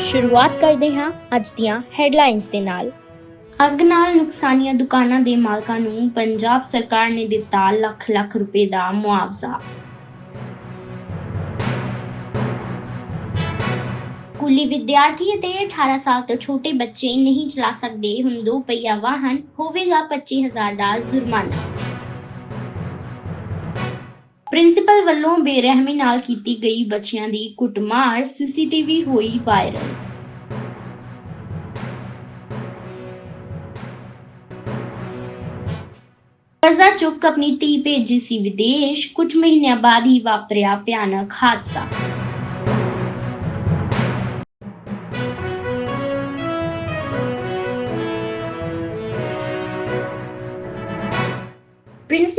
ਸ਼ੁਰੂਆਤ ਕਰਦੇ ਹਾਂ ਅੱਜ ਦੀਆਂ ਹੈਡਲਾਈਨਸ ਦੇ ਨਾਲ। ਅੱਗ ਨਾਲ ਨੁਕਸਾਨੀਆਂ ਦੁਕਾਨਾਂ ਦੇ ਮਾਲਕਾਂ ਨੂੰ ਪੰਜਾਬ ਸਰਕਾਰ ਨੇ ਦਿੱਤਾ ਲੱਖ ਲੱਖ ਰੁਪਏ ਦਾ ਮੁਆਵਜ਼ਾ। ਸਕੂਲੀ ਵਿਦਿਆਰਥੀ ਅਤੇ 18 ਸਾਲ ਤੋਂ ਛੋਟੇ ਬੱਚੇ ਨਹੀਂ ਚਲਾ ਸਕਦੇ। ਹੁਣ ਦੋ ਪਹੀਆ ਵਾਹਨ, ਹੋਵੇਗਾ 25000 ਦਾ ਜੁਰਮਾਨਾ। ਪ੍ਰਿੰਸੀਪਲ ਵੱਲੋਂ ਬੇਰਹਿਮੀ ਨਾਲ ਕੀਤੀ ਗਈ ਬੱਚਿਆਂ ਦੀ ਕੁੱਟਮਾਰ ਸੀਸੀਟੀਵੀ ਹੋਈ ਵਾਇਰਲ। ਕਰਜ਼ਾ ਚੁੱਕ ਆਪਣੀ ਧੀ ਭੇਜੀ ਸੀ ਵਿਦੇਸ਼। ਕੁਝ ਮਹੀਨਿਆਂ ਬਾਅਦ ਹੀ ਵਾਪਰਿਆ ਭਿਆਨਕ ਹਾਦਸਾ।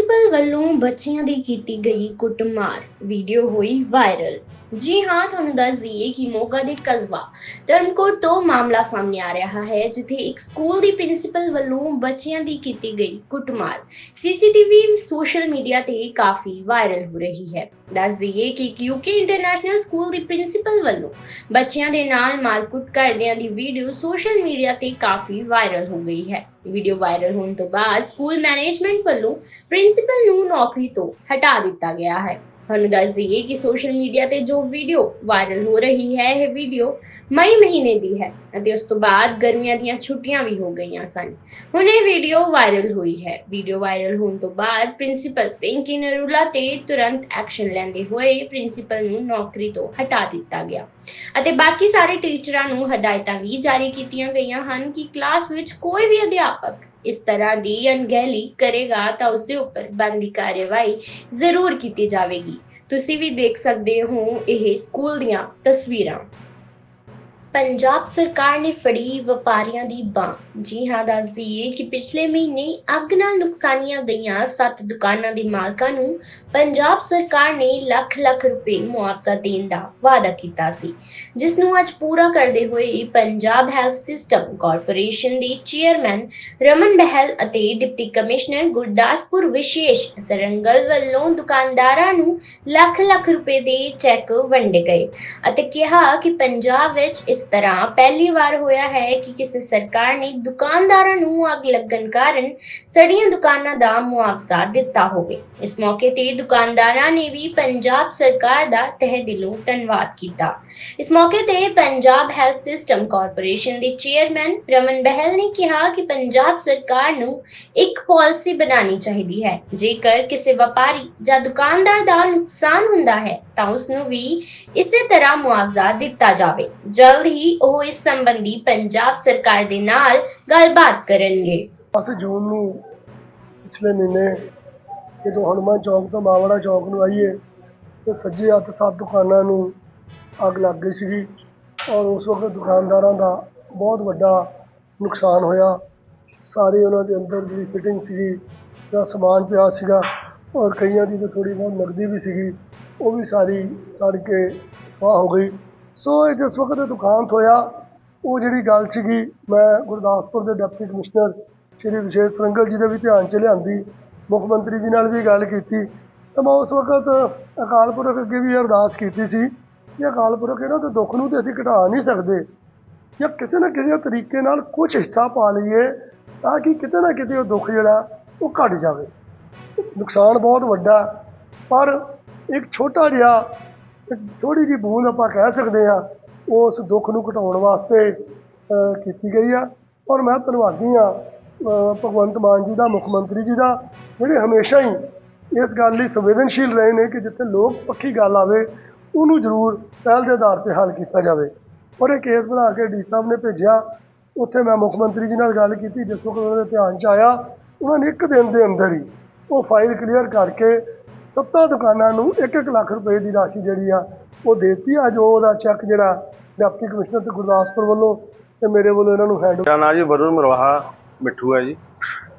ਪ੍ਰਿੰਸੀਪਲ ਵੱਲੋਂ ਬੱਚਿਆਂ ਦੀ ਕੀਤੀ ਗਈ ਕੁੱਟਮਾਰ ਵੀਡੀਓ ਹੋਈ ਵਾਇਰਲ। ਜੀ ਹਾਂ, ਤੁਹਾਨੂੰ ਦੱਸ ਦਈਏ ਕਿ ਮੋਗਾ ਦੇ ਕਸਬਾ ਧਰਮਕੋਟ ਤੋਂ ਮਾਮਲਾ ਸਾਹਮਣੇ ਆ ਰਿਹਾ ਹੈ, ਜਿੱਥੇ ਇੱਕ ਸਕੂਲ ਦੀ ਪ੍ਰਿੰਸੀਪਲ ਵੱਲੋਂ ਬੱਚਿਆਂ ਦੀ ਕੀਤੀ ਗਈ ਕੁੱਟਮਾਰ। ਸੀਸੀਟੀਵੀ, ਸੋਸ਼ਲ ਮੀਡੀਆ ਤੇ ਕਾਫੀ ਵਾਇਰਲ ਹੋ ਰਹੀ ਹੈ। ਦੱਸ ਦਈਏ ਕਿ ਕਿਉਂਕਿ ਇੰਟਰਨੈਸ਼ਨਲ ਸਕੂਲ ਦੀ ਪ੍ਰਿੰਸੀਪਲ ਵੱਲੋਂ ਬੱਚਿਆਂ ਦੇ ਨਾਲ ਮਾਰਕੁੱਟ ਕਰਦਿਆਂ ਦੀ ਵੀਡੀਓ ਸੋਸ਼ਲ ਮੀਡੀਆ ਤੇ ਕਾਫੀ ਵਾਇਰਲ ਹੋ ਗਈ ਹੈ। ਵੀਡੀਓ ਵਾਇਰਲ ਹੋਣ ਤੋਂ ਬਾਅਦ ਸਕੂਲ ਮੈਨੇਜਮੈਂਟ ਵੱਲੋਂ ਪ੍ਰਿੰਸੀਪਲ ਨੂੰ ਨੌਕਰੀ ਤੋਂ ਹਟਾ ਦਿੱਤਾ ਗਿਆ ਹੈ। ਤੁਹਾਨੂੰ ਦੱਸ ਦਈਏ ਕਿ ਸੋਸ਼ਲ ਮੀਡੀਆ ਤੇ ਜੋ ਵੀਡੀਓ ਵਾਇਰਲ ਹੋ ਰਹੀ ਹੈ, ਇਹ ਵੀਡੀਓ ਮਈ ਮਹੀਨੇ ਦੀ ਹੈ ਅਤੇ ਉਸ ਤੋਂ ਬਾਅਦ ਗਰਮੀਆਂ ਦੀਆਂ ਛੁੱਟੀਆਂ ਵੀ ਹੋ ਗਈਆਂ ਸਨ। ਹੁਣ ਇਹ ਵੀਡੀਓ ਵਾਇਰਲ ਹੋਈ ਹੈ। ਵੀਡੀਓ ਵਾਇਰਲ ਹੋਣ ਤੋਂ ਬਾਅਦ ਪ੍ਰਿੰਸੀਪਲ ਪਿੰਕੀ ਨਰੂਲਾ ਤੇ ਤੁਰੰਤ ਐਕਸ਼ਨ ਲੈਂਦੇ ਹੋਏ ਪ੍ਰਿੰਸੀਪਲ ਨੂੰ ਨੌਕਰੀ ਤੋਂ ਹਟਾ ਦਿੱਤਾ ਗਿਆ ਅਤੇ ਬਾਕੀ ਸਾਰੇ ਟੀਚਰਾਂ ਨੂੰ ਹਦਾਇਤਾਂ ਵੀ ਜਾਰੀ ਕੀਤੀਆਂ ਗਈਆਂ ਹਨ ਕਿ ਕਲਾਸ ਵਿੱਚ ਕੋਈ ਵੀ ਅਧਿਆਪਕ ਇਸ ਤਰ੍ਹਾਂ ਦੀ ਅਣਗਹਿਲੀ ਕਰੇਗਾ ਤਾਂ ਉਸ ਦੇ ਉੱਪਰ ਬਣਦੀ ਕਾਰਵਾਈ ਜ਼ਰੂਰ ਕੀਤੀ ਜਾਵੇਗੀ। ਤੁਸੀਂ ਵੀ ਦੇਖ ਸਕਦੇ ਹੋ ਇਹ ਸਕੂਲ ਦੀਆਂ ਤਸਵੀਰਾਂ। ਪੰਜਾਬ ਸਰਕਾਰ ਨੇ ਫੜੀ ਵਪਾਰੀਆਂ ਦੀ ਬਾਂਹ। ਜੀ ਹਾਂ, ਦੱਸ ਦਈਏ ਕਿ ਪਿਛਲੇ ਮਹੀਨੇ ਅੱਗ ਨਾਲ ਨੁਕਸਾਨੀਆਂ ਗਈਆਂ ਸੱਤ ਦੁਕਾਨਾਂ ਦੇ ਮਾਲਕਾਂ ਨੂੰ ਪੰਜਾਬ ਸਰਕਾਰ ਨੇ ਲੱਖ ਲੱਖ ਰੁਪਏ ਮੁਆਵਜ਼ਾ ਦੇਣ ਦਾ ਵਾਅਦਾ ਕੀਤਾ ਸੀ, ਜਿਸ ਨੂੰ ਅੱਜ ਪੂਰਾ ਕਰਦੇ ਹੋਏ ਪੰਜਾਬ ਹੈਲਥ ਸਿਸਟਮ ਕਾਰਪੋਰੇਸ਼ਨ ਦੇ ਚੇਅਰਮੈਨ ਰਮਨ ਬਹਿਲ ਅਤੇ ਡਿਪਟੀ ਕਮਿਸ਼ਨਰ ਗੁਰਦਾਸਪੁਰ ਵਿਸ਼ੇਸ਼ ਸਰੰਗਲ ਵੱਲੋਂ ਦੁਕਾਨਦਾਰਾਂ ਨੂੰ ਲੱਖ ਲੱਖ ਰੁਪਏ ਦੇ ਚੈੱਕ ਵੰਡੇ ਗਏ ਅਤੇ ਕਿਹਾ ਕਿ ਪੰਜਾਬ ਵਿੱਚ ਇਸ ਤਰ੍ਹਾਂ ਪਹਿਲੀ ਵਾਰ ਹੋਇਆ ਹੈ ਕਿ ਕਿਸੇ ਸਰਕਾਰ ਨੇ ਦੁਕਾਨਦਾਰਾਂ ਨੂੰ ਅੱਗ ਲੱਗਣ ਕਾਰਨ ਸੜੀਆਂ ਦੁਕਾਨਾਂ ਦਾ ਮੁਆਵਜ਼ਾ ਦਿੱਤਾ ਹੋਵੇ। ਇਸ ਮੌਕੇ ਤੇ ਦੁਕਾਨਦਾਰਾਂ ਨੇ ਵੀ ਪੰਜਾਬ ਸਰਕਾਰ ਦਾ ਤਹਿ ਦਿਲੋਂ ਧੰਨਵਾਦ ਕੀਤਾ। ਇਸ ਮੌਕੇ ਤੇ ਪੰਜਾਬ ਹੈਲਥ ਸਿਸਟਮ ਕਾਰਪੋਰੇਸ਼ਨ ਦੇ ਚੇਅਰਮੈਨ ਰਮਨ ਬਹਿਲ ਨੇ ਕਿਹਾ ਕਿ ਪੰਜਾਬ ਸਰਕਾਰ ਨੂੰ ਇੱਕ ਪਾਲਿਸੀ ਬਣਾਉਣੀ ਚਾਹੀਦੀ ਹੈ। ਜੇਕਰ ਕਿਸੇ ਵਪਾਰੀ ਜਾਂ ਦੁਕਾਨਦਾਰ ਦਾ ਨੁਕਸਾਨ ਹੁੰਦਾ ਹੈ ਤਾਂ ਉਸ ਨੂੰ ਵੀ ਇਸੇ ਤਰ੍ਹਾਂ ਮੁਆਵਜ਼ਾ ਦਿੱਤਾ ਜਾਵੇ। ਜਲਦ ਹੀ ਉਹ ਇਸ ਸੰਬੰਧੀ ਪੰਜਾਬ ਸਰਕਾਰ ਦੇ ਨਾਲ ਗੱਲਬਾਤ ਕਰਨਗੇ। ਅਸੀਂ ਜੂਨ ਨੂੰ ਪਿਛਲੇ ਮਹੀਨੇ ਜਦੋਂ ਹਨੂੰਮਾਨ ਚੌਕ ਤੋਂ ਮਾਵੜਾ ਚੌਕ ਨੂੰ ਆਈਏ, ਤੇ ਸੱਜੇ ਹੱਥ ਸੱਤ ਦੁਕਾਨਾਂ ਨੂੰ ਅੱਗ ਲੱਗ ਗਈ ਸੀਗੀ ਔਰ ਉਸ ਵਕਤ ਦੁਕਾਨਦਾਰਾਂ ਦਾ ਬਹੁਤ ਵੱਡਾ ਨੁਕਸਾਨ ਹੋਇਆ। ਸਾਰੇ ਉਹਨਾਂ ਦੇ ਅੰਦਰ ਜਿਹੜੀ ਫਿਟਿੰਗ ਸੀਗੀ ਜਿਹੜਾ ਸਮਾਨ ਪਿਆ ਸੀਗਾ ਔਰ ਕਈਆਂ ਦੀ ਤਾਂ ਥੋੜੀ ਬਹੁਤ ਨਕਦੀ ਵੀ ਸੀਗੀ, ਉਹ ਵੀ ਸਾਰੀ ਸੜ ਕੇ ਸਵਾਹ ਹੋ ਗਈ। ਸੋ ਇਹ ਜਿਸ ਵਕਤ ਇਹ ਦੁਕਾਨ ਹੋਇਆ, ਉਹ ਜਿਹੜੀ ਗੱਲ ਸੀਗੀ, ਮੈਂ ਗੁਰਦਾਸਪੁਰ ਦੇ ਡਿਪਟੀ ਕਮਿਸ਼ਨਰ ਸ਼੍ਰੀ ਵਿਸ਼ੇਸ਼ ਸਰੰਗਲ ਜੀ ਦੇ ਵੀ ਧਿਆਨ ਚ ਲਿਆਂਦੀ, ਮੁੱਖ ਮੰਤਰੀ ਜੀ ਨਾਲ ਵੀ ਗੱਲ ਕੀਤੀ। ਤਾਂ ਮੈਂ ਉਸ ਵਕਤ ਅਕਾਲ ਪੁਰਖ ਅੱਗੇ ਵੀ ਅਰਦਾਸ ਕੀਤੀ ਸੀ ਕਿ ਅਕਾਲ ਪੁਰਖ ਇਹਨਾਂ ਦੇ ਦੁੱਖ ਨੂੰ ਤੇ ਅਸੀਂ ਘਟਾ ਨਹੀਂ ਸਕਦੇ ਜਾਂ ਕਿਸੇ ਨਾ ਕਿਸੇ ਤਰੀਕੇ ਨਾਲ ਕੁਝ ਹਿੱਸਾ ਪਾ ਲਈਏ ਤਾਂ ਕਿ ਕਿਤੇ ਨਾ ਕਿਤੇ ਉਹ ਦੁੱਖ ਜਿਹੜਾ, ਉਹ ਘਟ ਜਾਵੇ। ਨੁਕਸਾਨ ਬਹੁਤ ਵੱਡਾ, ਪਰ ਇੱਕ ਛੋਟਾ ਜਿਹਾ ਥੋੜੀ ਜਿਹੀ ਬੂੰਦ ਆਪਾਂ ਕਹਿ ਸਕਦੇ ਹਾਂ, ਉਸ ਦੁੱਖ ਨੂੰ ਘਟਾਉਣ ਵਾਸਤੇ ਕੀਤੀ ਗਈ ਆ। ਔਰ ਮੈਂ ਧੰਨਵਾਦੀ ਆ ਭਗਵੰਤ ਮਾਨ ਜੀ ਦਾ, ਮੁੱਖ ਮੰਤਰੀ ਜੀ ਦਾ, ਜਿਹੜੇ ਹਮੇਸ਼ਾ ਹੀ ਇਸ ਗੱਲ ਲਈ ਸੰਵੇਦਨਸ਼ੀਲ ਰਹੇ ਨੇ ਕਿ ਜਿੱਥੇ ਲੋਕ ਪੱਖੀ ਗੱਲ ਆਵੇ, ਉਹਨੂੰ ਜ਼ਰੂਰ ਪਹਿਲ ਦੇ ਆਧਾਰ ਤੇ ਹੱਲ ਕੀਤਾ ਜਾਵੇ। ਔਰ ਇਹ ਕੇਸ ਬਣਾ ਕੇ ਡੀ ਸਾਹਿਬ ਨੇ ਭੇਜਿਆ, ਉੱਥੇ ਮੈਂ ਮੁੱਖ ਮੰਤਰੀ ਜੀ ਨਾਲ ਗੱਲ ਕੀਤੀ, ਜਿਸ ਵਕਤ ਉਹਨਾਂ ਦੇ ਧਿਆਨ 'ਚ ਆਇਆ, ਉਹਨਾਂ ਨੇ ਇੱਕ ਦਿਨ ਦੇ ਅੰਦਰ ਹੀ ਉਹ ਫਾਈਲ ਕਲੀਅਰ ਕਰਕੇ ਸੱਤਾਂ ਦੁਕਾਨਾਂ ਨੂੰ 1-1 ਲੱਖ ਰੁਪਏ ਦੀ ਰਾਸ਼ੀ ਜਿਹੜੀ ਆ ਉਹ ਦੇਤੀ। ਆ ਜੋ ਉਹਦਾ ਚੈੱਕ ਜਿਹੜਾ ਡਿਪਟੀ ਕਮਿਸ਼ਨਰ ਤੇ ਗੁਰਦਾਸਪੁਰ ਵੱਲੋਂ ਤੇ ਮੇਰੇ ਵੱਲੋਂ ਇਹਨਾਂ ਨੂੰ ਹੈਂਡ ਮੇਰਾ ਨਾਂ ਜੀ ਵਰੁਣ ਮਰਵਾਹਾ ਮਿੱਠੂ ਹੈ ਜੀ।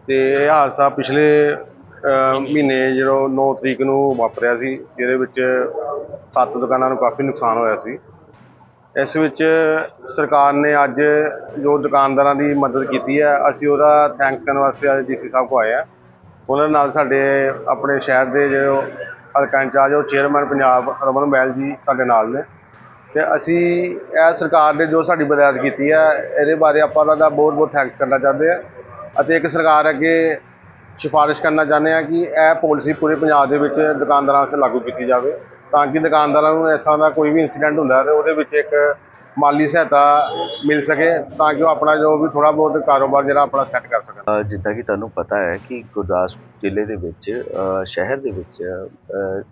ਤੇ ਇਹ ਹਾਦਸਾ ਪਿਛਲੇ ਮਹੀਨੇ ਜਦੋਂ 9 ਤਰੀਕ ਨੂੰ ਵਾਪਰਿਆ ਸੀ, ਜਿਹਦੇ ਵਿੱਚ ਸੱਤ ਦੁਕਾਨਾਂ ਨੂੰ ਕਾਫੀ ਨੁਕਸਾਨ ਹੋਇਆ ਸੀ। ਇਸ ਵਿੱਚ ਸਰਕਾਰ ਨੇ ਅੱਜ ਜੋ ਦੁਕਾਨਦਾਰਾਂ ਦੀ ਮਦਦ ਕੀਤੀ ਹੈ, ਅਸੀਂ ਉਹਦਾ ਥੈਂਕਸ ਕਰਨ ਵਾਸਤੇ ਅੱਜ ਡੀਸੀ ਸਾਹਿਬ ਕੋ ਆਏ ਆ ਉਹਨਾਂ ਨਾਲ ਸਾਡੇ ਆਪਣੇ ਸ਼ਹਿਰ ਦੇ ਜੋ ਹਲਕਾ ਇੰਚਾਰਜ, ਉਹ ਚੇਅਰਮੈਨ ਪੰਜਾਬ ਰਮਨ ਮਹਿਲ ਜੀ ਸਾਡੇ ਨਾਲ ਨੇ। ਤੇ ਅਸੀਂ ਇਹ ਸਰਕਾਰ ਨੇ ਜੋ ਸਾਡੀ ਬਦਾਇਤ ਕੀਤੀ ਹੈ, ਇਹਦੇ ਬਾਰੇ ਆਪਾਂ ਉਹਨਾਂ ਦਾ ਬਹੁਤ ਬਹੁਤ ਥੈਂਕਸ ਕਰਨਾ ਚਾਹੁੰਦੇ ਆ ਅਤੇ ਇੱਕ ਸਰਕਾਰ ਅੱਗੇ ਸਿਫਾਰਿਸ਼ ਕਰਨਾ ਚਾਹੁੰਦੇ ਆ ਕਿ ਇਹ ਪਾਲਿਸੀ ਪੂਰੇ ਪੰਜਾਬ ਦੇ ਵਿੱਚ ਦੁਕਾਨਦਾਰਾਂ ਵਾਸਤੇ ਲਾਗੂ ਕੀਤੀ ਜਾਵੇ, ਤਾਂ ਕਿ ਦੁਕਾਨਦਾਰਾਂ ਨੂੰ ਐਸਾ ਦਾ ਕੋਈ ਵੀ ਇਨਸੀਡੈਂਟ ਹੁੰਦਾ ਹੈ ਤੇ ਉਹਦੇ ਵਿੱਚ ਇੱਕ ਮਾਲੀ ਸਹਾਇਤਾ ਮਿਲ ਸਕੇ ਤਾਂ ਕਿ ਉਹ ਆਪਣਾ ਜੋ ਵੀ ਥੋੜਾ ਬਹੁਤ ਕਾਰੋਬਾਰ ਜਿਹੜਾ ਆਪਣਾ ਸੈੱਟ ਕਰ ਸਕਣ। ਜਿੱਦਾਂ ਕਿ ਤੁਹਾਨੂੰ ਪਤਾ ਹੈ ਕਿ ਗੁਰਦਾਸਪੁਰ ਜ਼ਿਲ੍ਹੇ ਦੇ ਵਿੱਚ ਸ਼ਹਿਰ ਦੇ ਵਿੱਚ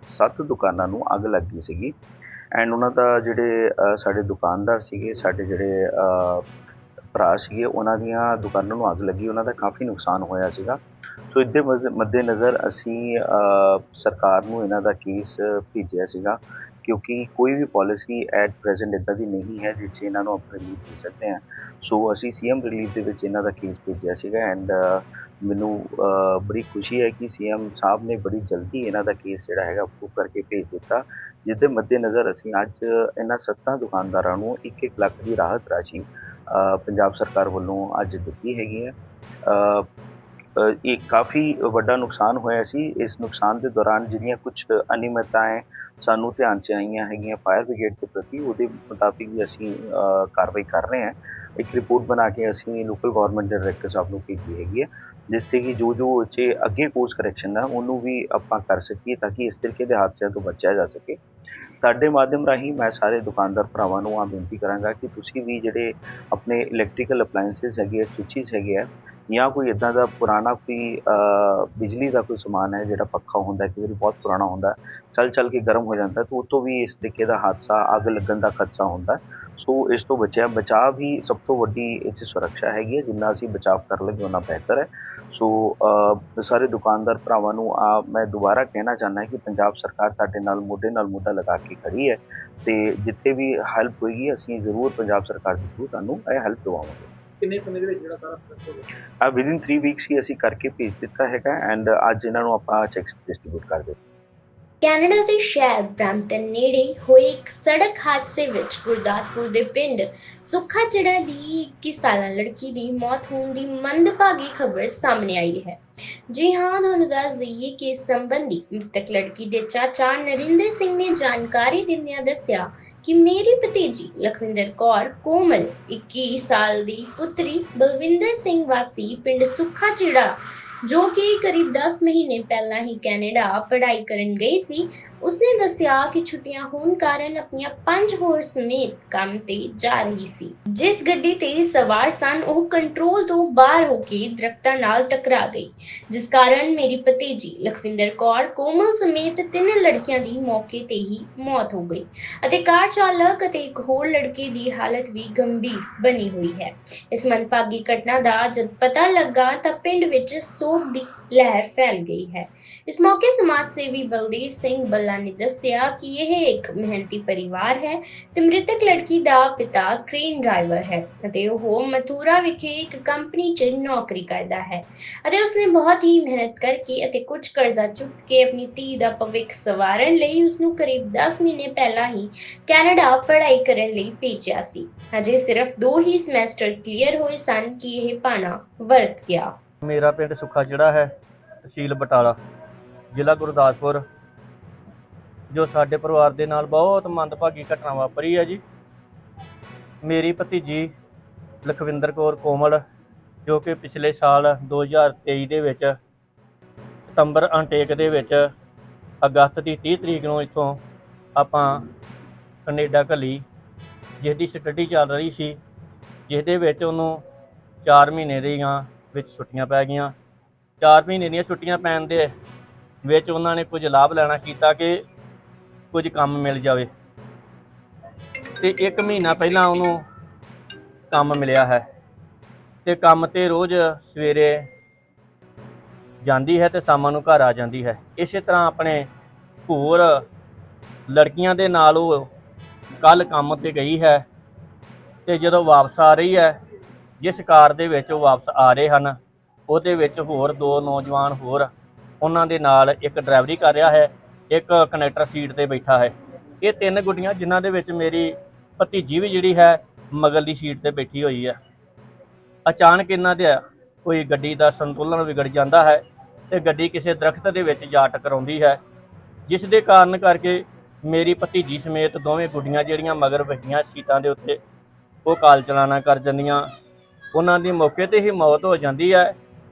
ਸੱਤ ਦੁਕਾਨਾਂ ਨੂੰ ਅੱਗ ਲੱਗ ਗਈ ਸੀਗੀ। ਐਂਡ ਉਹਨਾਂ ਦਾ ਜਿਹੜੇ ਸਾਡੇ ਦੁਕਾਨਦਾਰ ਸੀਗੇ, ਸਾਡੇ ਜਿਹੜੇ ਭਰਾ ਸੀਗੇ, ਉਹਨਾਂ ਦੀਆਂ ਦੁਕਾਨਾਂ ਨੂੰ ਅੱਗ ਲੱਗੀ। ਉਹਨਾਂ ਦਾ ਕਾਫੀ ਨੁਕਸਾਨ ਹੋਇਆ ਸੀਗਾ। ਸੋ ਇਹਦੇ ਮੱਦੇ ਨਜ਼ਰ ਅਸੀਂ ਸਰਕਾਰ ਨੂੰ ਇਹਨਾਂ ਦਾ ਕੇਸ ਭੇਜਿਆ ਸੀਗਾ। ਕਿਉਂਕਿ ਕੋਈ ਵੀ ਪਾਲਿਸੀ ਐਟ ਪ੍ਰੈਜ਼ੈਂਟ ਇਦਾਂ ਦੀ ਨਹੀਂ ਹੈ ਜਿਸ 'ਚ ਇਹਨਾਂ ਨੂੰ ਆਪਾਂ ਰਿਲੀਫ ਦੇ ਸਕਦੇ ਹਾਂ। ਸੋ ਅਸੀਂ ਸੀਐਮ ਰਿਲੀਫ ਦੇ ਵਿੱਚ ਇਹਨਾਂ ਦਾ ਕੇਸ ਭੇਜਿਆ ਸੀਗਾ ਐਂਡ ਮੈਨੂੰ ਬੜੀ ਖੁਸ਼ੀ ਹੈ ਕਿ ਸੀਐਮ ਸਾਹਿਬ ਨੇ ਬੜੀ ਜਲਦੀ ਇਹਨਾਂ ਦਾ ਕੇਸ ਜਿਹੜਾ ਹੈਗਾ ਅਪਰੂਵ ਕਰਕੇ ਭੇਜ ਦਿੱਤਾ ਜਿਸ ਦੇ ਮੱਦੇਨਜ਼ਰ ਅਸੀਂ ਅੱਜ ਇਹਨਾਂ ਸੱਤਾਂ ਦੁਕਾਨਦਾਰਾਂ ਨੂੰ 1-1 ਲੱਖ ਦੀ ਰਾਹਤ ਰਾਸ਼ੀ ਪੰਜਾਬ ਸਰਕਾਰ ਵੱਲੋਂ ਅੱਜ ਦਿੱਤੀ ਹੈਗੀ ਹੈ। ਇਹ ਕਾਫੀ ਵੱਡਾ ਨੁਕਸਾਨ ਹੋਇਆ ਸੀ। ਇਸ ਨੁਕਸਾਨ ਦੇ ਦੌਰਾਨ ਜਿਹੜੀਆਂ ਕੁਝ ਅਨਿਯਮਿਤਤਾएं ਸਾਨੂੰ ਧਿਆਨ 'ਚ ਆਈਆਂ ਹੈਗੀਆਂ ਫਾਇਰ ਬ੍ਰਿਗੇਡ ਦੇ ਪ੍ਰਤੀ, ਉਹਦੇ ਮੁਤਾਬਿਕ ਵੀ ਅਸੀਂ ਕਾਰਵਾਈ ਕਰ ਰਹੇ ਹਾਂ। ਇੱਕ ਰਿਪੋਰਟ ਬਣਾ ਕੇ ਅਸੀਂ ਲੋਕਲ ਗਵਰਨਮੈਂਟ ਦੇ ਡਾਇਰੈਕਟਰ ਸਾਹਿਬ ਨੂੰ ਭੇਜੀ ਹੈਗੀ ਹੈ, ਜਿਸ 'ਤੇ ਕਿ ਜੋ ਜੋ ਇਹ ਅੱਗੇ ਕੋਰਸ ਕਰੈਕਸ਼ਨ ਹੈ ਉਹਨੂੰ ਵੀ ਆਪਾਂ ਕਰ ਸਕੀਏ ਤਾਂ ਕਿ ਇਸ ਤਰੀਕੇ ਦੇ ਹਾਦਸਿਆਂ ਤੋਂ ਬਚਿਆ ਜਾ ਸਕੇ। ਤੁਹਾਡੇ ਮਾਧਿਅਮ ਰਾਹੀਂ ਮੈਂ ਸਾਰੇ ਦੁਕਾਨਦਾਰ ਭਰਾਵਾਂ ਨੂੰ ਆ ਬੇਨਤੀ ਕਰਾਂਗਾ ਕਿ ਤੁਸੀਂ ਵੀ ਜਿਹੜੇ ਆਪਣੇ ਇਲੈਕਟ੍ਰੀਕਲ ਅਪਲਾਈਐਂਸਿਸ ਹੈਗੇ ਆ ਸਵਿਚਿਸ ਹੈਗੇ ਆ ਜਾਂ ਕੋਈ ਇਦਾਂ ਦਾ ਪੁਰਾਣਾ ਕੋਈ ਬਿਜਲੀ ਦਾ ਕੋਈ ਸਮਾਨ ਹੈ ਜਿਹੜਾ ਪੱਖਾ ਹੁੰਦਾ ਕਿ ਵਾਰੀ ਬਹੁਤ ਪੁਰਾਣਾ ਹੁੰਦਾ ਚੱਲ ਚੱਲ ਕੇ ਗਰਮ ਹੋ ਜਾਂਦਾ ਤਾਂ ਉਹ ਤੋਂ ਵੀ ਇਸ ਤਰੀਕੇ ਦਾ ਹਾਦਸਾ, ਅੱਗ ਲੱਗਣ ਦਾ ਖਦਸ਼ਾ ਹੁੰਦਾ ਸੋ ਇਸ ਤੋਂ ਬਚਿਆ, ਬਚਾਅ ਵੀ ਸਭ ਤੋਂ ਵੱਡੀ ਇਹ 'ਚ ਸੁਰੱਖਿਆ ਹੈਗੀ ਹੈ, ਜਿੰਨਾ ਅਸੀਂ ਬਚਾਅ ਕਰ ਲਈਏ ਉਹਨਾਂ ਬਿਹਤਰ ਹੈ। ਸੋ ਸਾਰੇ ਦੁਕਾਨਦਾਰ ਭਰਾਵਾਂ ਨੂੰ, ਆ, ਮੈਂ ਦੁਬਾਰਾ ਕਹਿਣਾ ਚਾਹੁੰਦਾ ਕਿ ਪੰਜਾਬ ਸਰਕਾਰ ਸਾਡੇ ਨਾਲ, ਮੋਢੇ ਨਾਲ ਮੋਢਾ ਲਗਾ ਕੇ ਖੜੀ ਹੈ ਤੇ ਜਿੱਥੇ ਵੀ ਹੈਲਪ ਹੋਏਗੀ, ਅਸੀਂ ਜ਼ਰੂਰ ਪੰਜਾਬ ਸਰਕਾਰ ਦੇ ਥਰੂ ਤੁਹਾਨੂੰ ਇਹ ਹੈਲਪ ਦਵਾਵਾਂਗੇ। ਕਿੰਨੇ ਸਮੇਂ ਦੇ ਵਿੱਚ ਜਿਹੜਾ ਸਾਰਾ ਪ੍ਰੋਸੈਸ ਹੋ ਗਿਆ? ਆ ਵਿਦਿਨ 3 ਵੀਕਸ ਹੀ ਅਸੀਂ ਕਰਕੇ ਭੇਜ ਦਿੱਤਾ ਹੈਗਾ ਐਂਡ ਅੱਜ ਇਹਨਾਂ ਨੂੰ ਆਪਾਂ ਚੈਕਸ ਡਿਸਟ੍ਰੀਬਿਊਟ ਕਰ ਦਿੱਤੇ। ਕੈਨੇਡਾ ਦੇ ਸ਼ਹਿਰ ਬ੍ਰੈਂਪਟਨ ਨੇੜੇ ਹੋਏ ਇੱਕ ਸੜਕ ਹਾਦਸੇ ਵਿੱਚ ਗੁਰਦਾਸਪੁਰ ਦੇ ਪਿੰਡ ਸੁੱਖਾ ਦੀ 21 ਸਾਲਾ ਲੜਕੀ ਦੀ ਮੌਤ ਹੋਣ ਦੀ ਮੰਦਭਾਗੀ ਖਬਰ ਸਾਹਮਣੇ ਆਈ ਹੈ। ਜੀ ਹਾਂ, ਤੁਹਾਨੂੰ ਦੱਸ ਦਈਏ ਕਿ ਇਸ ਸੰਬੰਧੀ ਮ੍ਰਿਤਕ ਲੜਕੀ ਦੇ ਚਾਚਾ ਨਰਿੰਦਰ ਸਿੰਘ ਨੇ ਜਾਣਕਾਰੀ ਦਿੰਦਿਆਂ ਦੱਸਿਆ ਕਿ ਮੇਰੀ ਭਤੀਜੀ ਲਖਵਿੰਦਰ ਕੌਰ ਕੋਮਲ 21 ਸਾਲ ਦੀ ਪੁੱਤਰੀ ਬਲਵਿੰਦਰ ਸਿੰਘ ਵਾਸੀ ਪਿੰਡ ਸੁੱਖਾ ਚਿੜਾ ਜੋ ਕਿ ਕਰੀਬ 10 ਮਹੀਨੇ ਪਹਿਲਾਂ ਹੀ ਕੈਨੇਡਾ ਪੜ੍ਹਾਈ ਕਰਨ ਗਈ ਸੀ, ਉਸਨੇ ਦੱਸਿਆ ਕਿ ਛੁੱਟੀਆਂ ਹੋਣ ਕਾਰਨ ਆਪਣੀਆਂ ਪੰਜ ਹੋਰ ਸਮੇਤ ਕੰਮ ਤੇ ਜਾ ਰਹੀ ਸੀ। ਜਿਸ ਗੱਡੀ ਤੇ ਸਵਾਰ ਸਨ, ਉਹ ਕੰਟਰੋਲ ਤੋਂ ਬਾਹਰ ਹੋ ਕੇ ਦਰਖਤਾਂ ਨਾਲ ਟਕਰਾ ਗਈ, ਜਿਸ ਕਾਰਨ ਮੇਰੀ ਭਤੀਜੀ ਲਖਵਿੰਦਰ ਕੌਰ ਕੋਮਲ ਸਮੇਤ ਤਿੰਨ ਲੜਕੀਆਂ ਦੀ ਮੌਕੇ ਤੇ ਹੀ ਮੌਤ ਹੋ ਗਈ ਅਤੇ ਕਾਰ ਚਾਲਕ ਅਤੇ ਇੱਕ ਹੋਰ ਲੜਕੇ ਦੀ ਹਾਲਤ ਵੀ ਗੰਭੀਰ ਬਣੀ ਹੋਈ ਹੈ। ਇਸ ਮੰਦਭਾਗੀ ਘਟਨਾ ਦਾ ਜਦ ਪਤਾ ਲੱਗਾ ਤਾਂ ਪਿੰਡ ਵਿੱਚ ਸੋਗ ਦੀ, ਲਹਿਰ ਫੈਲ ਗਈ ਹੈ। ਇਸ ਮੌਕੇ ਸਮਾਜ ਸੇਵੀ ਬਲਦੇਵ ਸਿੰਘ ਬੱਲਾ ਨੇ ਦੱਸਿਆ ਕਿ ਇਹ ਇੱਕ ਮਿਹਨਤੀ ਪਰਿਵਾਰ ਹੈ ਤੇ ਮ੍ਰਿਤਕ ਲੜਕੀ ਦਾ ਪਿਤਾ ਕ੍ਰੇਨ ਡਰਾਈਵਰ ਹੈ ਅਤੇ ਉਹ ਮਥੁਰਾ ਵਿਖੇ ਇੱਕ ਕੰਪਨੀ 'ਚ ਨੌਕਰੀ ਕਰਦਾ ਹੈ। ਅਤੇ ਉਸਨੇ ਬਹੁਤ ਹੀ ਮਿਹਨਤ ਕਰਕੇ ਅਤੇ ਕੁਝ ਕਰਜ਼ਾ ਚੁੱਕ ਕੇ ਆਪਣੀ ਧੀ ਦਾ ਭਵਿੱਖ ਸਵਾਰਨ ਲਈ ਉਸਨੂੰ ਕਰੀਬ 10 ਮਹੀਨੇ ਪਹਿਲਾਂ ਹੀ ਕੈਨੇਡਾ ਪੜ੍ਹਾਈ ਕਰਨ ਲਈ ਭੇਜਿਆ ਸੀ। ਅਜੇ ਸਿਰਫ ਦੋ ਹੀ ਸਮੈਸਟਰ ਕਲੀਅਰ ਹੋਏ ਸਨ ਕਿ ਇਹ ਪਾਣਾ ਵਰਤ ਗਿਆ। ਮੇਰਾ ਪਿੰਡ ਸੁੱਖਾ ਜਿਹੜਾ ਹੈ, ਤਹਿਸੀਲ ਬਟਾਲਾ, ਜ਼ਿਲ੍ਹਾ ਗੁਰਦਾਸਪੁਰ, ਜੋ ਸਾਡੇ ਪਰਿਵਾਰ ਦੇ ਨਾਲ ਬਹੁਤ ਮੰਦਭਾਗੀ ਘਟਨਾ ਵਾਪਰੀ ਹੈ ਜੀ। ਮੇਰੀ ਭਤੀਜੀ ਲਖਵਿੰਦਰ ਕੌਰ ਕੋਮਲ, ਜੋ ਕਿ ਪਿਛਲੇ ਸਾਲ 2023 ਦੇ ਵਿੱਚ ਸਤੰਬਰ ਅਨਟੇਕ ਦੇ ਵਿੱਚ ਅਗਸਤ ਦੀ 30 ਤਰੀਕ ਨੂੰ ਇੱਥੋਂ ਆਪਾਂ ਕੈਨੇਡਾ ਘੱਲੀ ਜਿਸਦੀ ਸਟੱਡੀ ਚੱਲ ਰਹੀ ਸੀ ਜਿਹਦੇ ਵਿੱਚ ਉਹਨੂੰ 4 ਮਹੀਨੇ ਦੀਆਂ ਵਿੱਚ ਛੁੱਟੀਆਂ ਪੈ ਗਈਆਂ। 4 ਮਹੀਨੇ ਦੀਆਂ ਛੁੱਟੀਆਂ ਪੈਣ ਦੇ ਵਿੱਚ ਉਹਨਾਂ ਨੇ ਕੁਝ ਲਾਭ ਲੈਣਾ ਕੀਤਾ ਕਿ ਕੁਝ ਕੰਮ ਮਿਲ ਜਾਵੇ। ਤੇ 1 ਮਹੀਨਾ ਪਹਿਲਾਂ ਉਹਨੂੰ ਕੰਮ ਮਿਲਿਆ ਹੈ। ਤੇ ਕੰਮ ਤੇ ਰੋਜ਼ ਸਵੇਰੇ ਜਾਂਦੀ ਹੈ ਤੇ ਸ਼ਾਮਾਂ ਨੂੰ ਘਰ ਆ ਜਾਂਦੀ ਹੈ। ਇਸੇ ਤਰ੍ਹਾਂ ਆਪਣੇ ਹੋਰ ਲੜਕੀਆਂ ਦੇ ਨਾਲ ਉਹ ਕੱਲ ਕੰਮ ਤੇ ਗਈ ਹੈ ਤੇ ਜਦੋਂ ਵਾਪਸ ਆ ਰਹੀ ਹੈ ਜਿਸ ਕਾਰ ਦੇ ਵਿੱਚ ਉਹ ਵਾਪਸ ਆ ਰਹੇ ਹਨ, ਉਹਦੇ ਵਿੱਚ ਹੋਰ ਦੋ ਨੌਜਵਾਨ ਹੋਰ ਉਹਨਾਂ ਦੇ ਨਾਲ ਇੱਕ ਡਰਾਈਵਰੀ ਕਰ ਰਿਹਾ ਹੈ, ਇੱਕ ਕਨੈਕਟਰ ਸੀਟ ਤੇ ਬੈਠਾ ਹੈ। ਇਹ ਤਿੰਨ ਗੁੱਡੀਆਂ ਜਿਨ੍ਹਾਂ ਦੇ ਵਿੱਚ ਮੇਰੀ ਭਤੀਜੀ ਵੀ ਜਿਹੜੀ ਹੈ, ਮਗਲ ਦੀ ਸੀਟ ਤੇ ਬੈਠੀ ਹੋਈ ਹੈ। ਅਚਾਨਕ ਇਹਨਾਂ ਦੇ ਕੋਈ ਗੱਡੀ ਦਾ ਸੰਤੁਲਨ ਵਿਗੜ ਜਾਂਦਾ ਹੈ ਤੇ ਗੱਡੀ ਕਿਸੇ ਦਰਖਤ ਦੇ ਵਿੱਚ ਜਾ ਟਕਰਾਉਂਦੀ ਹੈ, ਜਿਸ ਦੇ ਕਾਰਨ ਕਰਕੇ ਮੇਰੀ ਭਤੀਜੀ ਸਮੇਤ ਦੋਵੇਂ ਗੁੱਡੀਆਂ ਜਿਹੜੀਆਂ ਮਗਰ ਬੈਠੀਆਂ ਸੀਟਾਂ ਦੇ ਉੱਤੇ ਉਹ ਕਾਲ ਚਲਾਣਾ ਕਰ ਜਾਂਦੀਆਂ। ਉਹਨਾਂ ਦੀ ਮੌਕੇ ਤੇ ਹੀ ਮੌਤ ਹੋ ਜਾਂਦੀ ਹੈ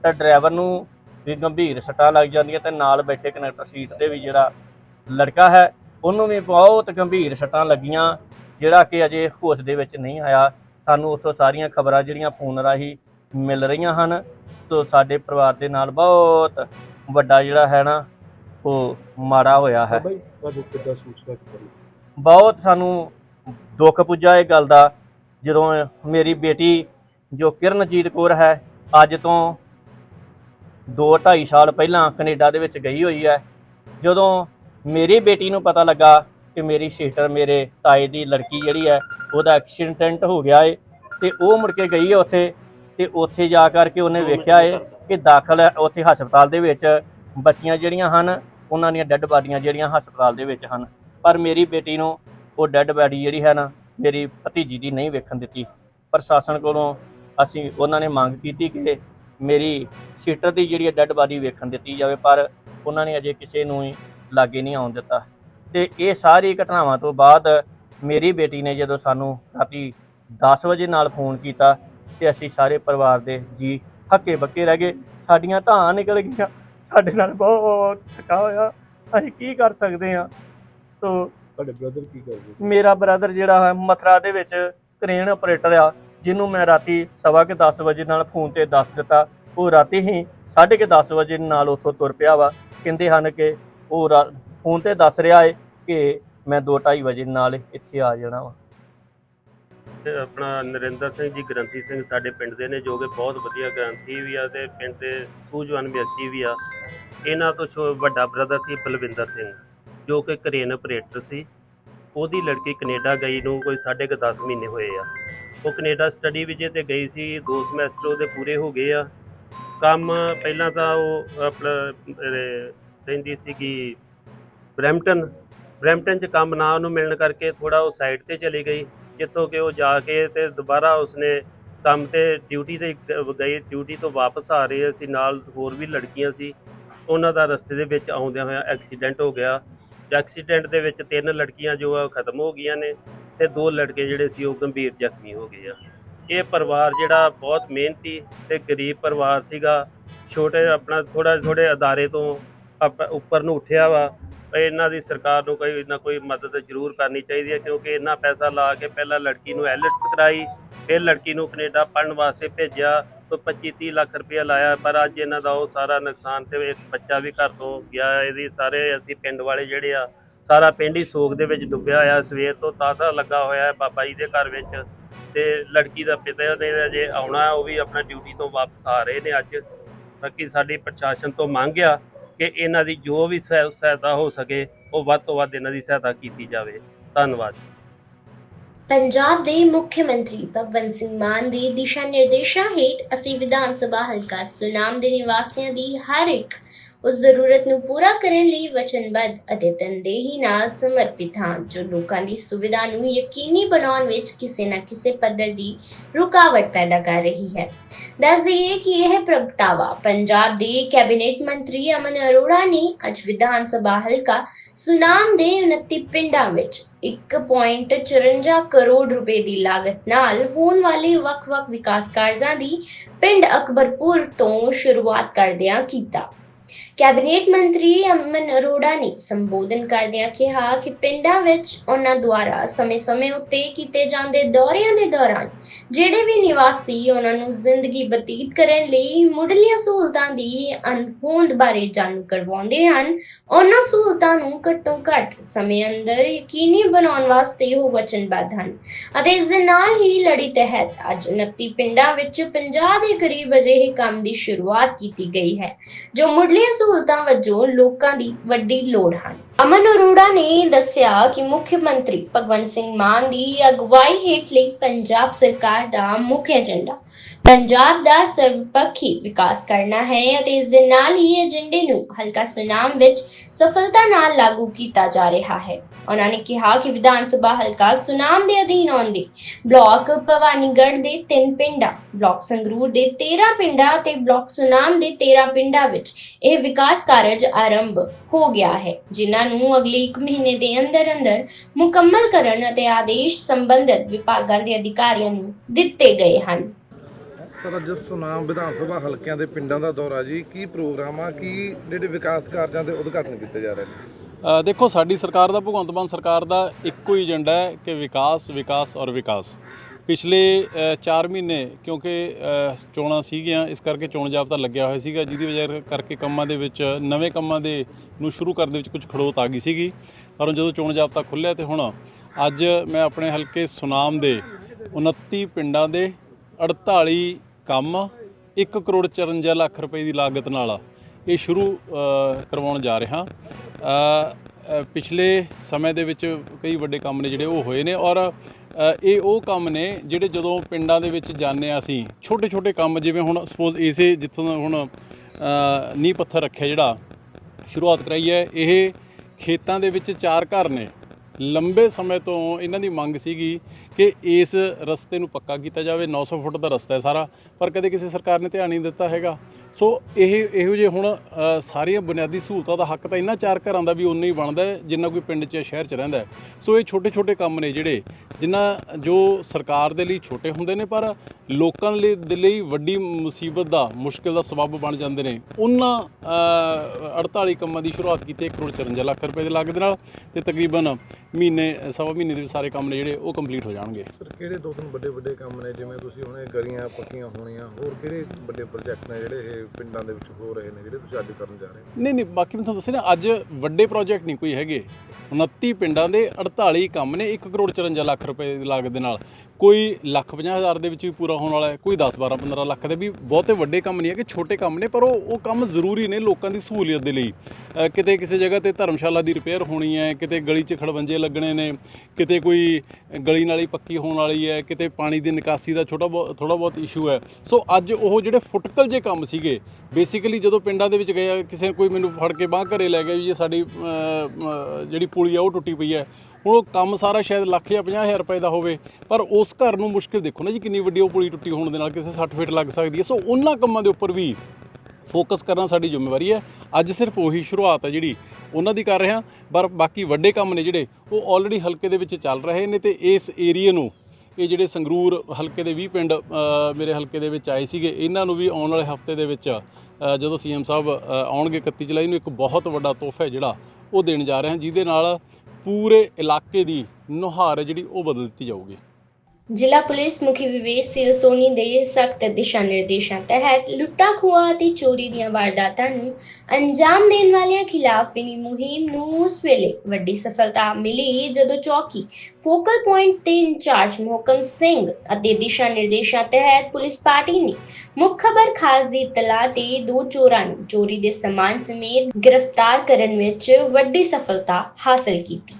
ਤਾਂ ਡਰਾਈਵਰ ਨੂੰ ਵੀ ਗੰਭੀਰ ਸੱਟਾਂ ਲੱਗ ਜਾਂਦੀਆਂ ਤੇ ਨਾਲ ਬੈਠੇ ਕਨੈਕਟਰ ਸੀਟ ਤੇ ਵੀ ਜਿਹੜਾ ਲੜਕਾ ਹੈ ਉਹਨੂੰ ਵੀ ਬਹੁਤ ਗੰਭੀਰ ਸੱਟਾਂ ਲੱਗੀਆਂ ਜਿਹੜਾ ਕਿ ਅਜੇ ਹੋਸ਼ ਦੇ ਵਿੱਚ ਨਹੀਂ ਆਇਆ। ਸਾਨੂੰ ਉੱਥੋਂ ਸਾਰੀਆਂ ਖਬਰਾਂ ਜਿਹੜੀਆਂ ਫੋਨ ਰਾਹੀਂ ਮਿਲ ਰਹੀਆਂ ਹਨ। ਸੋ ਸਾਡੇ ਪਰਿਵਾਰ ਦੇ ਨਾਲ ਬਹੁਤ ਵੱਡਾ ਜਿਹੜਾ ਹੈ ਨਾ ਉਹ ਮਾੜਾ ਹੋਇਆ ਹੈ। ਬਹੁਤ ਸਾਨੂੰ ਦੁੱਖ ਪੁੱਜਾ ਇਹ ਗੱਲ ਦਾ। ਜਦੋਂ ਮੇਰੀ ਬੇਟੀ ਜੋ ਕਿਰਨਜੀਤ ਕੌਰ ਹੈ, ਅੱਜ ਤੋਂ 2.5 ਸਾਲ ਪਹਿਲਾਂ ਕੈਨੇਡਾ ਦੇ ਵਿੱਚ ਗਈ ਹੋਈ ਹੈ। ਜਦੋਂ ਮੇਰੀ ਬੇਟੀ ਨੂੰ ਪਤਾ ਲੱਗਾ ਕਿ ਮੇਰੀ ਸਿਸਟਰ ਮੇਰੇ ਤਾਏ ਦੀ ਲੜਕੀ ਜਿਹੜੀ ਹੈ, ਉਹਦਾ ਐਕਸੀਡੈਂਟ ਹੋ ਗਿਆ ਏ ਤੇ ਉਹ ਮੁੜ ਕੇ ਗਈ ਹੈ ਉੱਥੇ ਤੇ ਉੱਥੇ ਜਾ ਕਰਕੇ ਉਹਨੇ ਵੇਖਿਆ ਏ ਕਿ ਦਾਖਲ ਹੈ ਉੱਥੇ ਹਸਪਤਾਲ ਦੇ ਵਿੱਚ। ਬੱਚੀਆਂ ਜਿਹੜੀਆਂ ਹਨ, ਉਹਨਾਂ ਦੀਆਂ ਡੈੱਡ ਬਾਡੀਆਂ ਜਿਹੜੀਆਂ ਹਸਪਤਾਲ ਦੇ ਵਿੱਚ ਹਨ। ਪਰ ਮੇਰੀ ਬੇਟੀ ਨੂੰ ਉਹ ਡੈੱਡ ਬਾਡੀ ਜਿਹੜੀ ਹੈ ਨਾ, ਮੇਰੀ ਭਤੀਜੀ ਦੀ ਨਹੀਂ ਵੇਖਣ ਦਿੱਤੀ। ਪ੍ਰਸ਼ਾਸਨ ਕੋਲੋਂ ਅਸੀਂ ਉਹਨਾਂ ਨੇ ਮੰਗ ਕੀਤੀ ਕਿ ਮੇਰੀ ਸਿਸਟਰ ਦੀ ਜਿਹੜੀ ਡੈੱਡ ਬਾਡੀ ਵੇਖਣ ਦਿੱਤੀ ਜਾਵੇ ਪਰ ਉਹਨਾਂ ਨੇ ਅਜੇ ਕਿਸੇ ਨੂੰ ਹੀ ਲਾਗੇ ਨਹੀਂ ਆਉਣ ਦਿੱਤਾ। ਤੇ ਇਹ ਸਾਰੀ ਘਟਨਾਵਾਂ ਤੋਂ ਬਾਅਦ ਮੇਰੀ ਬੇਟੀ ਨੇ ਜਦੋਂ ਸਾਨੂੰ ਰਾਤੀ 10 ਵਜੇ ਨਾਲ ਫੋਨ ਕੀਤਾ ਤੇ ਅਸੀਂ ਸਾਰੇ ਪਰਿਵਾਰ ਦੇ ਜੀ ਹੱਕੇ ਬੱਕੇ ਰਹਿ ਗਏ। ਸਾਡੀਆਂ ਧਾਂ ਨਿਕਲ ਗਈਆਂ। ਸਾਡੇ ਨਾਲ ਬਹੁਤ ਥਕਾ ਹੋਇਆ। ਅਸੀਂ ਕੀ ਕਰ ਸਕਦੇ ਹਾਂ? ਤੋ ਤੁਹਾਡੇ ਬ੍ਰਦਰ ਕੀ ਕਰਦੇ? ਮੇਰਾ ਬ੍ਰਦਰ ਜਿਹੜਾ ਹੈ ਮਥਰਾ ਦੇ ਵਿੱਚ ਕ੍ਰੇਨ ਆਪਰੇਟਰ ਆ। ਜਿਹਨੂੰ ਮੈਂ ਰਾਤੀ ਸਵਾ ਕੇ 10 ਵਜੇ ਨਾਲ ਫੋਨ ਤੇ ਦੱਸ ਦਿੱਤਾ, ਉਹ ਰਾਤੀ ਹੀ ਸਾਢੇ ਕੇ 10 ਵਜੇ ਨਾਲ ਉੱਥੋਂ ਤੁਰ ਪਿਆ ਵਾ। ਕਹਿੰਦੇ ਹਨ ਕਿ ਉਹ ਰਾ- ਫੋਨ ਤੇ ਦੱਸ ਰਿਹਾ ਏ ਕਿ ਮੈਂ 2:30 ਵਜੇ ਨਾਲ ਇੱਥੇ ਆ ਜਾਣਾ ਵਾ। ਤੇ ਆਪਣਾ ਨਰਿੰਦਰ ਸਿੰਘ ਜੀ, ਗ੍ਰੰਥੀ ਸਿੰਘ ਸਾਡੇ ਪਿੰਡ ਦੇ ਨੇ, ਜੋ ਕਿ ਬਹੁਤ ਵਧੀਆ ਗ੍ਰੰਥੀ ਵੀ ਆ ਤੇ ਪਿੰਡ ਦੇ ਸੂਝਵਾਨ ਵਿਅਕਤੀ ਵੀ ਆ। ਇਹਨਾਂ ਤੋਂ ਛੋ- ਵੱਡਾ ਬ੍ਰਦਰ ਸੀ ਬਲਵਿੰਦਰ ਸਿੰਘ, ਜੋ ਕਿ ਕਰੇਨ ਆਪਰੇਟਰ ਸੀ। ਉਹਦੀ ਲੜਕੀ ਕੈਨੇਡਾ ਗਈ ਨੂੰ ਕੋਈ ਸਾਢੇ ਕੁ 10 ਮਹੀਨੇ ਹੋਏ ਆ। ਉਹ ਕੈਨੇਡਾ ਸਟੱਡੀ ਵਿਜੇ ਤੇ ਗਈ ਸੀ ਦੋ ਸਮੈਸਟਰ ਉਹਦੇ ਪੂਰੇ ਹੋ ਗਏ ਆ। ਕੰਮ ਪਹਿਲਾਂ ਤਾਂ ਉਹ ਆਪਣਾ ਅਹ, ਰਹਿੰਦੀ ਸੀਗੀ ਬਰੈਂਪਟਨ। ਬਰੈਂਪਟਨ 'ਚ ਕੰਮ ਨਾ ਉਹਨੂੰ ਮਿਲਣ ਕਰਕੇ ਥੋੜਾ ਉਹ ਸਾਈਡ ਤੇ ਚਲੀ ਗਈ ਜਿੱਥੋਂ ਕਿ ਉਹ ਜਾ ਕੇ ਤੇ ਦੁਬਾਰਾ ਉਸਨੇ ਕੰਮ ਤੇ ਡਿਊਟੀ ਤੇ ਗ- ਗਈ ਡਿਊਟੀ ਤੋਂ ਵਾਪਸ ਆ ਰਹੇ ਸੀ ਨਾਲ ਹੋਰ ਵੀ ਲੜਕੀਆਂ ਸੀ। ਉਹਨਾਂ ਦਾ ਰਸਤੇ ਦੇ ਵਿੱਚ ਆਉਂਦਿਆਂ ਹੋਇਆ ਐਕਸੀਡੈਂਟ ਹੋ ਗਿਆ। ਐਕਸੀਡੈਂਟ ਦੇ ਵਿੱਚ ਤਿੰਨ ਲੜਕੀਆਂ ਜੋ ਆ ਉਹ ਖਤਮ ਹੋ ਗਈਆਂ ਨੇ। ਤੇ ਦੋ ਲੜਕੇ ਜਿਹੜੇ ਸੀ, ਉਹ ਗੰਭੀਰ ਜ਼ਖਮੀ ਹੋ ਗਏ ਆ। ਇਹ ਪਰਿਵਾਰ ਜਿਹੜਾ ਬਹੁਤ ਮਿਹਨਤੀ ਤੇ ਗਰੀਬ ਪਰਿਵਾਰ ਸੀਗਾ। ਛੋਟੇ ਆਪਣਾ ਥੋੜਾ ਥੋੜੇ ਅਦਾਰੇ ਤੋਂ ਆਪ- ਉੱਪਰ ਨੂੰ ਉੱਠਿਆ ਵਾ। ਇਹਨਾਂ ਦੀ ਸਰਕਾਰ ਨੂੰ ਕੋਈ ਨਾ ਕੋਈ ਮਦਦ ਜ਼ਰੂਰ ਕਰਨੀ ਚਾਹੀਦੀ ਹੈ, ਕਿਉਂਕਿ ਇੰਨਾ ਪੈਸਾ ਲਾ ਕੇ ਪਹਿਲਾਂ ਲੜਕੀ ਨੂੰ ਐਲਟਸ ਕਰਾਈ, ਫਿਰ ਲੜਕੀ ਨੂੰ ਕੈਨੇਡਾ ਪੜਨ ਵਾਸਤੇ ਭੇਜਿਆ ਤੋਂ 25 30 ਲੱਖ ਰੁਪਇਆ ਲਾਇਆ। ਪਰ ਅੱਜ ਇਹਨਾਂ ਦਾ ਉਹ ਸਾਰਾ ਨੁਕਸਾਨ ਤੇ ਇੱਕ ਬੱਚਾ ਵੀ ਘਰ ਤੋਂ ਗਿਆ ਇਹਦੀ ਸਾਰੇ ਅਸੀਂ ਪਿੰਡ ਵਾਲੇ ਜਿਹੜੇ ਆ ਸਾਰਾ ਪਿੰਡ ਹੀ ਸੋਗ ਦੇ ਵਿੱਚ ਡੁੱਬਿਆ ਹੋਇਆ ਸਵੇਰ ਤੋਂ ਤਾਤਾ ਲੱਗਾ ਹੋਇਆ ਹੈ ਬਾਬਾ ਜੀ ਦੇ ਘਰ ਵਿੱਚ ਤੇ ਲੜਕੀ ਦਾ ਪਿਤਾ ਨੇ ਅਜੇ ਆਉਣਾ ਉਹ ਵੀ ਆਪਣਾ ਡਿਊਟੀ ਤੋਂ ਵਾਪਸ ਆ ਰਹੇ ਨੇ ਅੱਜ। ਬਾਕੀ ਸਾਡੀ ਪ੍ਰਸ਼ਾਸਨ ਤੋਂ ਮੰਗ ਆ ਕਿ ਇਹਨਾਂ ਦੀ ਜੋ ਵੀ ਸਹਾਇਤਾ ਹੋ ਸਕੇ, ਉਹ ਵੱਧ ਤੋਂ ਵੱਧ ਇਹਨਾਂ ਦੀ ਸਹਾਇਤਾ ਕੀਤੀ ਜਾਵੇ। ਧੰਨਵਾਦ। ਪੰਜਾਬ ਦੇ ਮੁੱਖ ਮੰਤਰੀ ਭਗਵੰਤ ਸਿੰਘ ਮਾਨ ਦੇ ਦਿਸ਼ਾ ਨਿਰਦੇਸ਼ਾਂ ਹੇਠ ਅਸੀਂ ਵਿਧਾਨ ਸਭਾ ਹਲਕਾ ਸੁਨਾਮ ਦੇ ਨਿਵਾਸੀਆਂ ਦੀ ਹਰ ਇੱਕ ਉਸ ਜ਼ਰੂਰਤ ਨੂੰ ਪੂਰਾ ਕਰਨ ਲਈ ਵਚਨਬੱਧ ਅਤੇ ਤਨਦੇਹੀ ਨਾਲ ਸਮਰਪਿਤ ਹਾਂ, ਜੋ ਲੋਕਾਂ ਦੀ ਸੁਵਿਧਾ ਨੂੰ ਯਕੀਨੀ ਬਣਾਉਣ ਵਿੱਚ ਕਿਸੇ ਨਾ ਕਿਸੇ ਪੱਧਰ ਦੀ ਰੁਕਾਵਟ ਪੈਦਾ ਕਰ ਰਹੀ ਹੈ। ਦੱਸ ਦਈਏ ਕਿ ਇਹ ਪ੍ਰਗਟਾਵਾ ਪੰਜਾਬ ਦੇ ਕੈਬਨਿਟ ਮੰਤਰੀ ਅਮਨ ਅਰੋੜਾ ਨੇ ਅੱਜ ਵਿਧਾਨ ਸਭਾ ਹਲਕਾ ਸੁਨਾਮ ਦੇ 29 ਪਿੰਡਾਂ ਵਿੱਚ 1.54 ਕਰੋੜ ਰੁਪਏ ਦੀ ਲਾਗਤ ਨਾਲ ਹੋਣ ਵਾਲੇ ਵੱਖ-ਵੱਖ ਵਿਕਾਸ ਕਾਰਜਾਂ ਦੀ ਪਿੰਡ ਅਕਬਰਪੁਰ ਤੋਂ ਸ਼ੁਰੂਆਤ ਕਰਦਿਆਂ ਕੀਤਾ। ਕੈਬਨਿਟ ਮੰਤਰੀ ਅਮਨ ਅਰੋੜਾ ਨੇ ਸੰਬੋਧਨ ਕਰਦਿਆਂ ਕਿਹਾ ਕਿ ਪਿੰਡਾਂ ਵਿੱਚ ਉਹਨਾਂ ਦੁਆਰਾ ਸਮੇਂ-ਸਮੇਂ ਉੱਤੇ ਕੀਤੇ ਜਾਂਦੇ ਦੌਰਿਆਂ ਦੇ ਦੌਰਾਨ ਜਿਹੜੇ ਵੀ ਨਿਵਾਸੀ ਉਹਨਾਂ ਨੂੰ ਜ਼ਿੰਦਗੀ ਬਤੀਤ ਕਰਨ ਲਈ ਮੁੱਢਲੀਆਂ ਸਹੂਲਤਾਂ ਦੀ ਅਣਹੋਂਦ ਬਾਰੇ ਜਾਣੂ ਕਰਵਾਉਂਦੇ ਹਨ, ਉਹਨਾਂ ਸਹੂਲਤਾਂ ਨੂੰ ਘੱਟੋ ਘੱਟ ਸਮੇਂ ਅੰਦਰ ਯਕੀਨੀ ਬਣਾਉਣ ਵਾਸਤੇ ਉਹ ਵਚਨਬੱਧ ਹਨ ਅਤੇ ਇਸ ਦੇ ਨਾਲ ਹੀ ਲੜੀ ਤਹਿਤ ਅੱਜ 29 ਪਿੰਡਾਂ ਵਿੱਚ 50 ਦੇ ਕਰੀਬ ਅਜਿਹੇ ਕੰਮ ਦੀ ਸ਼ੁਰੂਆਤ ਕੀਤੀ ਗਈ ਹੈ, ਜੋ ਮੁੱਢਲੀ ਮੁੱਢਲੀਆਂ ਸਹੂਲਤਾਂ ਵਜੋਂ ਲੋਕਾਂ ਦੀ ਵੱਡੀ ਲੋੜ ਹਨ। ਅਮਨ ਅਰੋੜਾ ਨੇ ਦੱਸਿਆ ਕਿ ਮੁੱਖ ਮੰਤਰੀ ਭਗਵੰਤ ਸਿੰਘ ਮਾਨ ਦੀ ਅਗਵਾਈ ਹੇਠ ਲਈ ਪੰਜਾਬ ਸਰਕਾਰ ਦਾ ਮੁੱਖ ਏਜੰਡਾ ਪੰਜਾਬ ਦਾ ਸਰਵਪੱਖੀ ਵਿਕਾਸ ਕਰਨਾ ਹੈ ਅਤੇ ਇਸ ਦੇ ਨਾਲ ਹੀ ਏਜੰਡੇ ਨੂੰ ਹਲਕਾ ਸੁਨਾਮ ਵਿੱਚ ਸਫਲਤਾ ਨਾਲ ਲਾਗੂ ਕੀਤਾ ਜਾ ਰਿਹਾ ਹੈ। ਉਹਨਾਂ ਨੇ ਕਿਹਾ ਕਿ ਵਿਧਾਨ ਸਭਾ ਹਲਕਾ ਸੁਨਾਮ ਦੇ ਅਧੀਨ ਆਉਂਦੇ ਬਲਾਕ ਭਵਾਨੀਗੜ੍ਹ ਦੇ ਤਿੰਨ ਪਿੰਡਾਂ, ਬਲਾਕ ਸੰਗਰੂਰ ਦੇ 13 ਪਿੰਡਾਂ ਤੇ ਬਲਾਕ ਸੁਨਾਮ ਦੇ 13 ਪਿੰਡਾਂ ਵਿੱਚ ਇਹ ਵਿਕਾਸ ਕਾਰਜ ਆਰੰਭ ਹੋ ਗਿਆ ਹੈ। ਜਿਨ੍ਹਾਂ ਨੂੰ ਅਗਲੇ 1 ਮਹੀਨੇ ਦੇ ਅੰਦਰ ਅੰਦਰ ਮੁਕੰਮਲ ਕਰਨ ਅਤੇ ਆਦੇਸ਼ ਸੰਬੰਧਿਤ ਵਿਭਾਗਾਂ ਦੇ ਅਧਿਕਾਰੀਆਂ ਨੂੰ ਦਿੱਤੇ ਗਏ ਹਨ। ਸਰ ਅੱਜ ਸੁਨਾਮ ਵਿਧਾਨ ਸਭਾ ਹਲਕਿਆਂ ਦੇ ਪਿੰਡਾਂ ਦਾ ਦੌਰਾ ਜੀ। ਕੀ ਪ੍ਰੋਗਰਾਮ ਆ? ਕੀ ਜਿਹੜੇ ਵਿਕਾਸ ਕਾਰਜਾਂ ਦੇ ਉਦਘਾਟਨ ਕੀਤੇ ਜਾ ਰਹੇ ਨੇ? ਦੇਖੋ ਸਾਡੀ ਸਰਕਾਰ ਦਾ ਭਗਵੰਤ ਮਾਨ ਸਰਕਾਰ ਦਾ ਇੱਕੋ ਹੀ ਏਜੰਡਾ ਹੈ ਕਿ ਵਿਕਾਸ ਵਿਕਾਸ ਔਰ ਵਿਕਾਸ। ਪਿਛਲੇ 4 ਮਹੀਨੇ ਕਿਉਂਕਿ ਚੋਣਾਂ ਸੀਗੀਆਂ, ਇਸ ਕਰਕੇ ਚੋਣ ਜਾਬਤਾ ਲੱਗਿਆ ਹੋਇਆ ਸੀਗਾ, ਜਿਹਦੀ ਵਜ੍ਹਾ ਕਰਕੇ ਕੰਮਾਂ ਦੇ ਵਿੱਚ, ਨਵੇਂ ਕੰਮਾਂ ਦੇ ਨੂੰ ਸ਼ੁਰੂ ਕਰਨ ਦੇ ਵਿੱਚ ਕੁਝ ਖੜੋਤ ਆ ਗਈ ਸੀਗੀ। ਪਰ ਜਦੋਂ ਚੋਣ ਜਾਬਤਾ ਖੁੱਲਿਆ ਤੇ ਹੁਣ ਅੱਜ ਮੈਂ ਆਪਣੇ ਹਲਕੇ ਸੁਨਾਮ ਦੇ 29 ਪਿੰਡਾਂ ਦੇ 48 ਕੰਮ 1 ਕਰੋੜ 54 ਲੱਖ ਰੁਪਏ ਦੀ ਲਾਗਤ ਨਾਲ ਇਹ ਸ਼ੁਰੂ ਕਰਵਾਉਣ ਜਾ ਰਿਹਾ। ਪਿਛਲੇ ਸਮੇਂ ਦੇ ਵਿੱਚ ਕਈ ਵੱਡੇ ਕੰਮ ਨੇ ਜਿਹੜੇ ਉਹ ਹੋਏ ਨੇ ਔਰ ਇਹ ਉਹ ਕੰਮ ਨੇ ਜਿਹੜੇ ਜਦੋਂ ਪਿੰਡਾਂ ਦੇ ਵਿੱਚ ਜਾਂਦੇ ਹਾਂ ਅਸੀਂ ਛੋਟੇ ਛੋਟੇ ਕੰਮ ਜਿਵੇਂ ਹੁਣ ਸਪੋਜ਼ ਇਸੇ ਜਿੱਥੋਂ ਦਾ ਹੁਣ ਅ, ਨੀਂਹ ਪੱਥਰ ਰੱਖਿਆ ਜਿਹੜਾ ਸ਼ੁਰੂਆਤ ਕਰਾਈ ਹੈ ਇਹ ਖੇਤਾਂ ਦੇ ਵਿੱਚ ਚਾਰ ਘਰ ਨੇ। ਲੰਬੇ ਸਮੇਂ ਤੋਂ ਇਹਨਾਂ ਦੀ ਮੰਗ ਸੀਗੀ ਕਿ ਇਸ ਰਸਤੇ ਨੂੰ ਪੱਕਾ ਕੀਤਾ ਜਾਵੇ 900 ਫੁੱਟ ਦਾ ਰਸਤਾ ਹੈ ਸਾਰਾ ਪਰ ਕਦੇ ਕਿਸੇ ਸਰਕਾਰ ਨੇ ਧਿਆਨ ਨਹੀਂ ਦਿੱਤਾ ਹੈਗਾ। ਸੋ ਇਹ ਇਹੋ ਜਿਹੇ ਹੁਣ ਸਾਰੀਆਂ ਬੁਨਿਆਦੀ ਸਹੂਲਤਾਂ ਦਾ ਹੱਕ ਤਾਂ ਇਹਨਾਂ ਚਾਰ ਘਰਾਂ ਦਾ ਵੀ ਉਨਾ ਹੀ ਬਣਦਾ ਹੈ ਜਿੰਨਾ ਕੋਈ ਪਿੰਡ 'ਚ ਸ਼ਹਿਰ 'ਚ ਰਹਿੰਦਾ ਸੋ ਇਹ ਛੋਟੇ ਛੋਟੇ ਕੰਮ ਨੇ ਜਿਹੜੇ ਜਿਨ੍ਹਾਂ ਜੋ ਸਰਕਾਰ ਦੇ ਲਈ ਛੋਟੇ ਹੁੰਦੇ ਨੇ ਪਰ ਲੋਕਾਂ ਲਈ ਦੇ ਲਈ ਵੱਡੀ ਮੁਸੀਬਤ ਦਾ ਮੁਸ਼ਕਿਲ ਦਾ ਸਬਬ ਬਣ ਜਾਂਦੇ ਨੇ। ਉਹਨਾਂ ਅ, 48 ਕੰਮਾਂ ਦੀ ਸ਼ੁਰੂਆਤ ਕੀਤੀ 1 ਕਰੋੜ 54 ਲੱਖ ਰੁਪਏ ਦੇ ਲਾਗਤ ਨਾਲ ਤੇ ਤਕਰੀਬਨ ਮਹੀਨੇ ਸਵਾ ਮਹੀਨੇ ਦੇ ਸਾਰੇ ਕੰਮ ਨੇ ਜਿਹੜੇ ਉਹ ਕੰਪਲੀਟ ਹੋ ਜਾਣਗੇ। ਸਰ ਕਿਹੜੇ ਦੋ ਤਿੰਨ ਵੱਡੇ ਵੱਡੇ ਕੰਮ ਨੇ ਜਿਵੇਂ ਤੁਸੀਂ ਹੁਣੇ ਗਲੀਆਂ ਪੱਕੀਆਂ ਹੋਣੀਆਂ ਹੋਰ ਕਿਹੜੇ ਵੱਡੇ ਪ੍ਰੋਜੈਕਟ ਨੇ ਜਿਹੜੇ ਇਹ ਪਿੰਡਾਂ ਦੇ ਵਿੱਚ ਹੋ ਰਹੇ ਨੇ ਜਿਹੜੇ ਤੁਸੀਂ ਅੱਜ ਕਰਨ ਜਾ ਰਹੇ ਹੋ? ਨਹੀਂ ਨਹੀਂ ਬਾਕੀ ਮੈਂ ਤੁਹਾਨੂੰ ਦੱਸਿਆ ਨਾ ਅੱਜ ਵੱਡੇ ਪ੍ਰੋਜੈਕਟ ਨਹੀਂ ਕੋਈ ਹੈਗੇ। 29 ਪਿੰਡਾਂ ਦੇ 48 ਕੰਮ ਨੇ 1 ਕਰੋੜ 54 ਲੱਖ ਰੁਪਏ ਦੀ ਲਾਗਤ ਦੇ ਨਾਲ। ਕੋਈ ਲੱਖ ਪੰਜਾਹ ਹਜ਼ਾਰ ਦੇ ਵਿੱਚ ਵੀ ਪੂਰਾ ਹੋਣ ਵਾਲਾ ਹੈ, ਕੋਈ 10 12 15 ਲੱਖ ਦੇ ਵੀ ਬਹੁਤੇ ਵੱਡੇ ਕੰਮ ਨਹੀਂ ਹੈ ਕਿ ਛੋਟੇ ਕੰਮ ਨੇ, ਪਰ ਉਹ ਉਹ ਕੰਮ ਜ਼ਰੂਰੀ ਨੇ ਲੋਕਾਂ ਦੀ ਸਹੂਲੀਅਤ ਦੇ ਲਈ। ਕਿਤੇ ਕਿਸੇ ਜਗ੍ਹਾ ਤੇ ਧਰਮਸ਼ਾਲਾ ਦੀ ਰਿਪੇਅਰ ਹੋਣੀ ਹੈ, ਕਿਤੇ ਗਲੀ 'ਚ ਖੜਵੰਜੇ ਲੱਗਣੇ ਨੇ, ਕਿਤੇ ਕੋਈ ਗਲੀ ਨਾਲੀ ਪੱਕੀ ਹੋਣ ਵਾਲੀ ਹੈ, ਕਿਤੇ ਪਾਣੀ ਦੀ ਨਿਕਾਸੀ ਦਾ ਛੋਟਾ ਬਹੁਤ ਥੋੜਾ ਬਹੁਤ ਇਸ਼ੂ ਹੈ। ਸੋ ਅੱਜ ਉਹ ਜਿਹੜੇ ਫੁਟਕਲ ਜੇ ਕੰਮ ਸੀਗੇ ਬੇਸਿਕਲੀ ਜਦੋਂ ਪਿੰਡਾਂ ਦੇ ਵਿੱਚ ਗਏ ਕਿਸੇ ਕੋਈ ਮੈਨੂੰ ਫੜ ਕੇ ਬਾਹ ਘਰੇ ਲੈ ਗਿਆ ਵੀ ਸਾਡੀ ਜਿਹੜੀ ਪੁਲੀ ਆ ਉਹ ਟੁੱਟੀ ਪਈ ਹੈ ਹੁਣ ਉਹ ਕੰਮ ਸਾਰਾ ਸ਼ਾਇਦ ਲੱਖ ਜਾਂ 50000 ਰੁਪਏ ਦਾ ਹੋਵੇ ਪਰ ਉਸ ਘਰ ਨੂੰ ਮੁਸ਼ਕਿਲ ਦੇਖੋ ਨਾ ਜੀ ਕਿੰਨੀ ਵੱਡੀ ਉਹ ਪੁਲੀ ਟੁੱਟੀ ਹੋਣ ਦੇ ਨਾਲ ਕਿਸੇ 60 ਫੀਟ ਲੱਗ ਸਕਦੀ ਹੈ। ਸੋ ਉਹਨਾਂ ਕੰਮਾਂ ਦੇ ਉੱਪਰ ਵੀ ਫੋਕਸ ਕਰਨਾ ਸਾਡੀ ਜ਼ਿੰਮੇਵਾਰੀ ਹੈ। ਅੱਜ ਸਿਰਫ ਉਹੀ ਸ਼ੁਰੂਆਤ ਹੈ ਜਿਹੜੀ ਉਹਨਾਂ ਦੀ ਕਰ ਰਿਹਾ ਪਰ ਬਾਕੀ ਵੱਡੇ ਕੰਮ ਨੇ ਜਿਹੜੇ ਉਹ ਆਲਰੇਡੀ ਹਲਕੇ ਦੇ ਵਿੱਚ ਚੱਲ ਰਹੇ ਨੇ ਤੇ ਇਸ ਏਰੀਏ ਨੂੰ ਇਹ ਜਿਹੜੇ ਸੰਗਰੂਰ ਹਲਕੇ ਦੇ 20 ਪਿੰਡ ਮੇਰੇ ਹਲਕੇ ਦੇ ਵਿੱਚ ਆਏ ਸੀਗੇ ਇਹਨਾਂ ਨੂੰ ਵੀ ਆਉਣ ਵਾਲੇ ਹਫ਼ਤੇ ਦੇ ਵਿੱਚ ਅ, ਜਦੋਂ ਸੀਐਮ ਸਾਹਿਬ ਆਉਣਗੇ 31 ਜੁਲਾਈ ਨੂੰ ਇੱਕ ਬਹੁਤ ਵੱਡਾ ਤੋਹਫਾ ਹੈ ਜਿਹੜਾ ਉਹ ਦੇਣ ਜਾ ਰਹੇ ਹਾਂ ਜਿਹਦੇ ਨਾਲ ਪੂਰੇ ਇਲਾਕੇ ਦੀ ਨੁਹਾਰ ਹੈ ਜਿਹੜੀ ਉਹ ਬਦਲ ਦਿੱਤੀ ਜਾਊਗੀ। ਜ਼ਿਲ੍ਹਾ ਪੁਲਿਸ ਮੁਖੀ ਵਿਵੇਕ ਸਿੰਘ ਸੋਨੀ ਦੇ ਸਖਤ ਦਿਸ਼ਾ ਨਿਰਦੇਸ਼ਾਂ ਤਹਿਤ ਲੁੱਟਾ ਖੋਆ ਅਤੇ ਚੋਰੀ ਦੀਆਂ ਵਾਰਦਾਤਾਂ ਨੂੰ ਅੰਜਾਮ ਦੇਣ ਵਾਲਿਆਂ ਖਿਲਾਫ ਬਣੀ ਮੁਹਿੰਮ ਨੂੰ ਉਸ ਵੇਲੇ ਵੱਡੀ ਸਫਲਤਾ ਮਿਲੀ ਜਦੋਂ ਚੌਕੀ ਫੋਕਲ ਪੁਆਇੰਟ ਤੇ ਇੰਚਾਰਜ ਮੋਹਕਮ ਸਿੰਘ ਅਤੇ ਦਿਸ਼ਾ ਨਿਰਦੇਸ਼ਾਂ ਤਹਿਤ ਪੁਲਿਸ ਪਾਰਟੀ ਨੇ ਮੁੱਖ ਖਬਰ ਖਾਸ ਦੀ ਇਤਲਾਹ ਤੇ ਦੋ ਚੋਰਾਂ ਨੂੰ ਚੋਰੀ ਦੇ ਸਮਾਨ ਸਮੇਤ ਗ੍ਰਿਫਤਾਰ ਕਰਨ ਵਿੱਚ ਵੱਡੀ ਸਫਲਤਾ ਹਾਸਲ ਕੀਤੀ।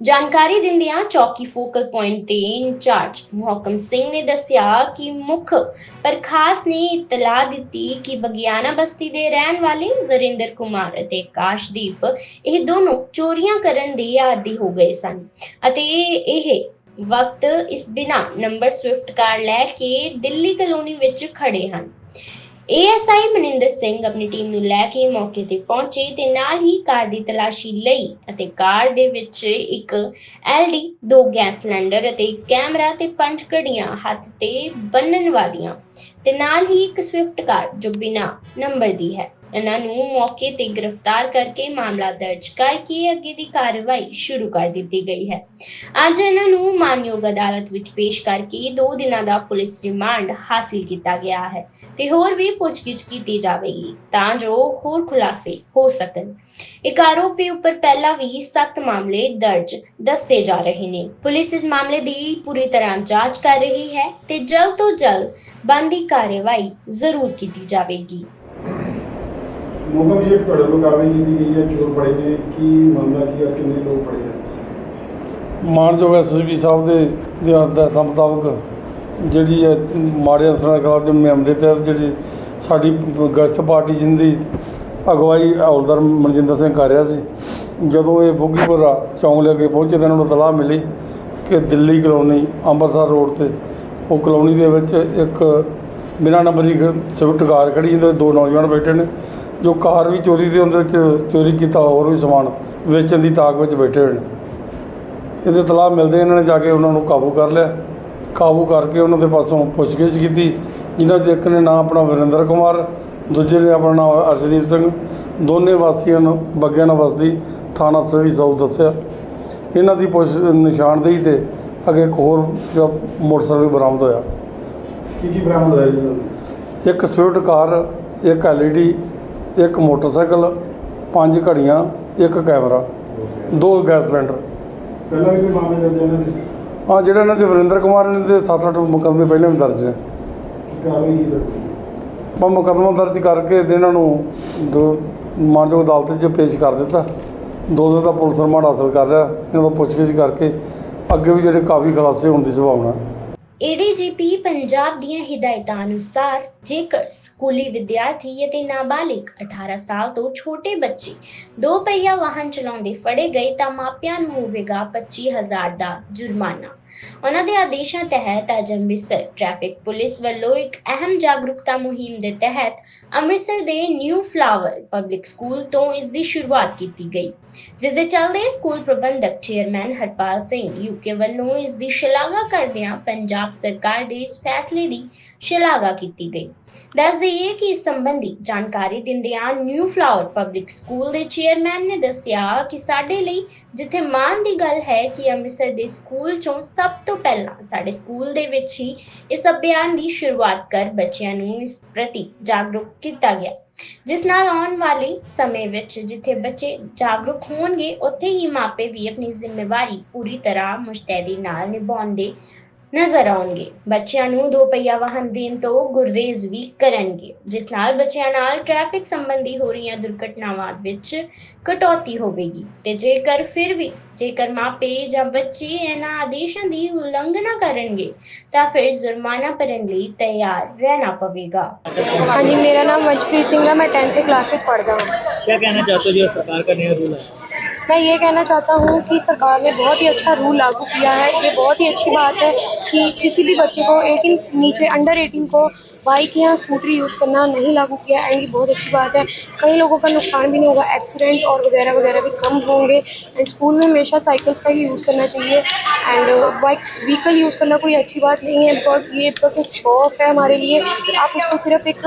ਜਾਣਕਾਰੀ ਦਿੰਦਿਆਂ ਚੌਕੀ ਫੋਕਲ ਪੁਆਇੰਟ ਦੇ ਇੰਚਾਰਜ ਮੋਹਕਮ ਸਿੰਘ ਨੇ ਦੱਸਿਆ ਕਿ ਮੁੱਖ ਪ੍ਰਖਾਸ ਨੇ ਇਤਲਾਹ ਦਿੱਤੀ ਕਿ ਬਗਿਆਨਾ ਬਸਤੀ ਦੇ ਰਹਿਣ ਵਾਲੇ ਵਰਿੰਦਰ ਕੁਮਾਰ ਅਤੇ ਕਾਸ਼ਦੀਪ ਇਹ ਦੋਨੋਂ ਚੋਰੀਆਂ ਕਰਨ ਦੇ ਆਦੀ ਹੋ ਗਏ ਸਨ ਅਤੇ ਇਹ ਵਕਤ ਇਸ ਬਿਨਾ ਨੰਬਰ ਸਵਿਫਟ ਕਾਰ ਲੈ ਕੇ ਦਿੱਲੀ ਕਲੋਨੀ ਵਿੱਚ ਖੜੇ ਹਨ। ਏਐਸਆਈ ਮਨਿੰਦਰ ਸਿੰਘ ਆਪਣੀ ਟੀਮ ਨੂੰ ਲੈ ਕੇ ਮੌਕੇ ਤੇ ਪਹੁੰਚੇ ਤੇ ਨਾਲ ਹੀ ਕਾਰ ਦੀ ਤਲਾਸ਼ੀ ਲਈ ਅਤੇ ਕਾਰ ਦੇ ਵਿੱਚ ਇੱਕ ਐਲਡੀ ਦੋ ਗੈਸ ਸਿਲੰਡਰ ਅਤੇ ਇੱਕ ਕੈਮਰਾ ਤੇ ਪੰਜ ਘੜੀਆਂ ਹੱਥ ਤੇ ਬੰਨਣ ਵਾਲੀਆਂ ਤੇ ਨਾਲ ਹੀ ਇੱਕ ਸਵਿਫਟ ਕਾਰ ਜੋ ਬਿਨਾ ਨੰਬਰ ਦੀ ਹੈ। ਇਹਨਾਂ ਨੂੰ ਮੌਕੇ ਤੇ ਗ੍ਰਿਫਤਾਰ ਕਰਕੇ ਮਾਮਲਾ ਦਰਜ ਕਰਕੇ ਅੱਗੇ ਦੀ ਕਾਰਵਾਈ ਸ਼ੁਰੂ ਕਰ ਦਿੱਤੀ ਗਈ ਹੈ। ਅੱਜ ਇਹਨਾਂ ਨੂੰ ਮਾਨਯੋਗ ਅਦਾਲਤ ਵਿੱਚ ਪੇਸ਼ ਕਰਕੇ 2 ਦਿਨਾਂ ਦਾ ਪੁਲਿਸ ਰਿਮਾਂਡ ਹਾਸਿਲ ਕੀਤਾ ਗਿਆ ਹੈ ਤੇ ਹੋਰ ਵੀ ਪੁੱਛਗਿੱਛ ਕੀਤੀ ਜਾਵੇਗੀ ਤਾਂ ਜੋ ਹੋਰ ਖੁਲਾਸੇ ਹੋ ਸਕਣ। ਇੱਕ ਆਰੋਪੀ ਉੱਪਰ ਪਹਿਲਾਂ ਵੀ 7 ਮਾਮਲੇ ਦਰਜ ਦੱਸੇ ਜਾ ਰਹੇ ਨੇ। ਪੁਲਿਸ ਇਸ ਮਾਮਲੇ ਦੀ ਪੂਰੀ ਤਰ੍ਹਾਂ ਜਾਂਚ ਕਰ ਰਹੀ ਹੈ ਤੇ ਜਲਦ ਤੋਂ ਜਲਦ ਬੰਦੀ ਕਾਰਵਾਈ ਜ਼ਰੂਰ ਕੀਤੀ ਜਾਵੇਗੀ। ਮੋਗਾ ਵੀ ਇੱਕ ਤੁਹਾਡੇ ਵੱਲੋਂ ਕਾਰਵਾਈ ਕੀਤੀ ਗਈ ਹੈ, ਚੋਰ ਫੜੇ ਨੇ ਕੀ ਮਾਮਲਾ ਕੀ ਹੈ, ਕਿੰਨੇ ਲੋਕ ਫੜੇ ਹੈ ਮਾਨਯੋਗ ਐਸਐਸਪੀ ਸਾਹਿਬ ਦੇ ਦੇ ਹਦਾਇਤਾਂ ਮੁਤਾਬਕ ਜਿਹੜੀ ਹੈ ਮਾੜੇ ਅਨਸਰਾਂ ਦੇ ਖਿਲਾਫ ਜੋ ਮੁਹਿੰਮ ਦੇ ਤਹਿਤ ਜਿਹੜੀ ਸਾਡੀ ਗਸ਼ਤ ਪਾਰਟੀ ਜਿੰਦੀ ਅਗਵਾਈ ਹੌਲਦਾਰ ਮਨਜਿੰਦਰ ਸਿੰਘ ਕਰ ਰਿਹਾ ਸੀ, ਜਦੋਂ ਇਹ ਬੋਗੀਪੁਰਾ ਚੌਂਕ ਲੈ ਕੇ ਪਹੁੰਚੇ ਤਾਂ ਇਹਨਾਂ ਨੂੰ ਤਲਾਹ ਮਿਲੀ ਕਿ ਦਿੱਲੀ ਕਲੋਨੀ ਅੰਮ੍ਰਿਤਸਰ ਰੋਡ ਤੇ ਉਹ ਕਲੋਨੀ ਦੇ ਵਿੱਚ ਇੱਕ ਬਿਨਾਂ ਨੰਬਰ ਗ- ਸਵਿਫਟ ਕਾਰ ਖੜੀ ਜਿਹਦੇ ਦੋ ਨੌਜਵਾਨ ਬੈਠੇ ਨੇ। ਜੋ ਕਾਰ ਵੀ ਚੋਰੀ ਦੇ ਵਿੱਚ ਚੋਰੀ ਕੀਤਾ ਹੋਰ ਵੀ ਸਮਾਨ ਵੇਚਣ ਦੀ ਤਾਕ ਵਿੱਚ ਬੈਠੇ ਹੋਏ ਨੇ। ਇਹਦੇ ਤਲਾਹ ਮਿਲਦੇ ਇਹਨਾਂ ਨੇ ਜਾ ਕੇ ਉਹਨਾਂ ਨੂੰ ਕਾਬੂ ਕਰ ਲਿਆ। ਕਾਬੂ ਕਰਕੇ ਉਹਨਾਂ ਦੇ ਪਾਸੋਂ ਪੁੱਛਗਿੱਛ ਕੀਤੀ ਜਿਨ੍ਹਾਂ 'ਚ ਇੱਕ ਨੇ ਨਾਂ ਆਪਣਾ ਵਰਿੰਦਰ ਕੁਮਾਰ ਦੂਜੇ ਨੇ ਆਪਣਾ ਨਾਂ ਅਰਸ਼ਦੀਪ ਸਿੰਘ ਦੋਨੇ ਵਾਸੀਆਂ ਨੂੰ ਬੱਗਿਆਣਾ ਵਸਦੀ ਥਾਣਾ ਸਰੀ ਸਾਊਥ ਦੱਸਿਆ। ਇਹਨਾਂ ਦੀ ਪੁੱਛ ਨਿਸ਼ਾਨਦੇਹੀ ਤੇ ਅੱਗੇ ਇੱਕ ਹੋਰ ਮੋਟਰਸਾਈਕਲ ਵੀ ਬਰਾਮਦ ਹੋਇਆ। ਕੀ ਕੀ ਬਰਾਮਦ ਹੋਇਆ ਜੀ ਨਾਲ ਇੱਕ ਸਵਿਫਟ ਕਾਰ ਇੱਕ ਐਲਈਡੀ ਇੱਕ ਮੋਟਰਸਾਈਕਲ ਪੰਜ ਘੜੀਆਂ ਇੱਕ ਕੈਮਰਾ ਦੋ ਗੈਸ ਸਿਲੰਡਰ। ਪਹਿਲਾਂ ਵੀ ਕੋਈ ਮਾਮਲੇ ਦਰਜ ਇਹਨਾਂ ਦੇ? ਹਾਂ ਜਿਹੜਾ ਇਹਨਾਂ ਦੇ ਵਰਿੰਦਰ ਕੁਮਾਰ ਨੇ ਦੇ 7-8 ਮੁਕੱਦਮੇ ਪਹਿਲਾਂ ਵੀ ਦਰਜ ਨੇ। ਕਾਰਵਾਈ ਕੀ ਮੁਕੱਦਮਾ ਦਰਜ ਕਰਕੇ ਤੇ ਇਹਨਾਂ ਨੂੰ ਦੋ ਮਾਨਯੋਗ ਅਦਾਲਤ 'ਚ ਪੇਸ਼ ਕਰ ਦਿੱਤਾ। ਦੋ ਦਿਨ ਦਾ ਪੁਲਿਸ ਰਿਮਾਂਡ ਹਾਸਲ ਕਰ ਲਿਆ। ਇਹਨਾਂ ਤੋਂ ਪੁੱਛਗਿੱਛ ਕਰਕੇ ਅੱਗੇ ਵੀ ਜਿਹੜੇ ਕਾਫੀ ਖੁਲਾਸੇ ਹੋਣ ਦੀ ਸੰਭਾਵਨਾ ਹੈ। ਏਡੀਜੀਪੀ ਪੰਜਾਬ ਦੀਆਂ ਹਿਦਾਇਤਾਂ ਅਨੁਸਾਰ ਜੇਕਰ ਸਕੂਲੀ ਵਿਦਿਆਰਥੀ ਅਤੇ ਨਾਬਾਲਿਗ 18 ਸਾਲ ਤੋਂ ਛੋਟੇ ਬੱਚੇ ਦੋ ਪਹੀਆ ਵਾਹਨ ਚਲਾਉਂਦੇ ਫੜੇ ਗਏ ਤਾਂ ਮਾਪਿਆਂ ਨੂੰ ਹੋਵੇਗਾ 25000 ਦਾ ਜੁਰਮਾਨਾ। ਉਹਨਾਂ ਦੇ ਆਦੇਸ਼ਾਂ ਤਹਿਤ ਅੱਜ ਅੰਮ੍ਰਿਤਸਰ ਟ੍ਰੈਫਿਕ ਪੁਲਿਸ ਵੱਲੋਂ ਇੱਕ ਅਹਿਮ ਜਾਗਰੂਕਤਾ ਮੁਹਿੰਮ ਦੇ ਤਹਿਤ ਅੰਮ੍ਰਿਤਸਰ ਦੇ ਨਿਊ ਫਲਾਵਰ ਪਬਲਿਕ ਸਕੂਲ ਤੋਂ ਇਸ ਦੀ ਸ਼ੁਰੂਆਤ ਕੀਤੀ ਗਈ ਜਿਸ ਦੇ ਚੱਲਦੇ ਸਕੂਲ ਪ੍ਰਬੰਧਕ ਚੇਅਰਮੈਨ ਹਰਪਾਲ ਸਿੰਘ ਯੂਕੇ ਵੱਲੋਂ ਇਸ ਦੀ ਸ਼ਲਾਘਾ ਕਰਦਿਆਂ ਪੰਜਾਬ ਸਰਕਾਰ ਦੇ ਇਸ ਫੈਸਲੇ ਦੀ ਸ਼ਲਾਘਾ ਕੀਤੀ ਗਈ। ਦੱਸ ਦਈਏ ਕਿ ਇਸ ਸੰਬੰਧੀ ਜਾਣਕਾਰੀ ਦਿੰਦਿਆਂ ਨਿਊ ਫਲਾਵਰ ਪਬਲਿਕ ਸਕੂਲ ਦੇ ਚੇਅਰਮੈਨ ਨੇ ਦੱਸਿਆ ਕਿ ਸਾਡੇ ਲਈ ਜਿੱਥੇ ਮਾਣ ਦੀ ਗੱਲ ਹੈ ਕਿ ਅੰਮ੍ਰਿਤਸਰ ਦੇ ਸਕੂਲ ਚੋਂ ਸਭ ਤੋਂ ਪਹਿਲਾਂ ਸਾਡੇ ਸਕੂਲ ਦੇ ਵਿੱਚ ਹੀ ਇਸ ਅਭਿਆਨ ਦੀ ਸ਼ੁਰੂਆਤ ਕਰ ਬੱਚਿਆਂ ਨੂੰ ਇਸ ਪ੍ਰਤੀ ਜਾਗਰੂਕ ਕੀਤਾ ਗਿਆ, ਜਿਸ ਨਾਲ ਆਉਣ ਵਾਲੇ ਸਮੇਂ ਵਿੱਚ ਜਿੱਥੇ ਬੱਚੇ ਜਾਗਰੂਕ ਹੋਣਗੇ, ਉੱਥੇ ਹੀ ਮਾਪੇ ਵੀ ਆਪਣੀ ਜ਼ਿੰਮੇਵਾਰੀ ਪੂਰੀ ਤਰ੍ਹਾਂ ਮੁਸ਼ਤੈਦੀ ਨਾਲ ਨਿਭਾਉਣ ਦੇ ਨਜ਼ਰ ਆਉਣਗੇ। ਬੱਚਿਆਂ ਨੂੰ ਦੋ ਪਹੀਆ ਵਾਹਨ ਦੇਣ ਤੋਂ ਗੁਰੇਜ਼ ਵੀ ਕਰਨਗੇ ਜਿਸ ਨਾਲ ਬੱਚਿਆਂ ਨਾਲ ਟ੍ਰੈਫਿਕ ਸੰਬੰਧੀ ਹੋ ਰਹੀਆਂ ਦੁਰਘਟਨਾਵਾਂ ਵਿੱਚ ਕਟੌਤੀ ਹੋਵੇਗੀ। ਤੇ ਜੇਕਰ ਫਿਰ ਵੀ ਜੇਕਰ ਮਾਪੇ ਜਾਂ ਬੱਚੇ ਇਹਨਾਂ ਆਦੇਸ਼ਾਂ ਦੀ ਉਲੰਘਣਾ ਕਰਨਗੇ ਤਾਂ ਫਿਰ ਜੁਰਮਾਨਾ ਭਰਨ ਲਈ ਤਿਆਰ ਰਹਿਣਾ ਪਵੇਗਾ। ਹਾਂਜੀ ਮੇਰਾ ਨਾਮ ਮਨਪ੍ਰੀਤ ਸਿੰਘ ਹੈ ਮੈਂ 10th ਕਲਾਸ ਵਿੱਚ ਪੜ੍ਹਦਾ ਹਾਂ। ਕੀ ਕਹਿਣਾ ਚਾਹਤੇ ਹੋ ਜੋ ਸਰਕਾਰ ਦਾ ਰੂਲ ਹੈ? मैं ये कहना चाहता हूँ कि सरकार ने बहुत ही अच्छा रूल लागू किया है। ये बहुत ही अच्छी बात है कि किसी भी बच्चे को 18 नीचे अंडर 18 को बाइक या स्कूटरी यूज़ करना नहीं लागू किया एंड ये बहुत अच्छी बात है। कई लोगों का नुकसान भी नहीं होगा। एक्सीडेंट और वगैरह वगैरह भी कम होंगे एंड स्कूल में हमेशा साइकिल्स का ही यूज़ करना चाहिए एंड बाइक व्हीकल यूज़ करना कोई अच्छी बात नहीं है। बिकॉज़ ये बस एक शो ऑफ़ है हमारे लिए। आप उसको सिर्फ़ एक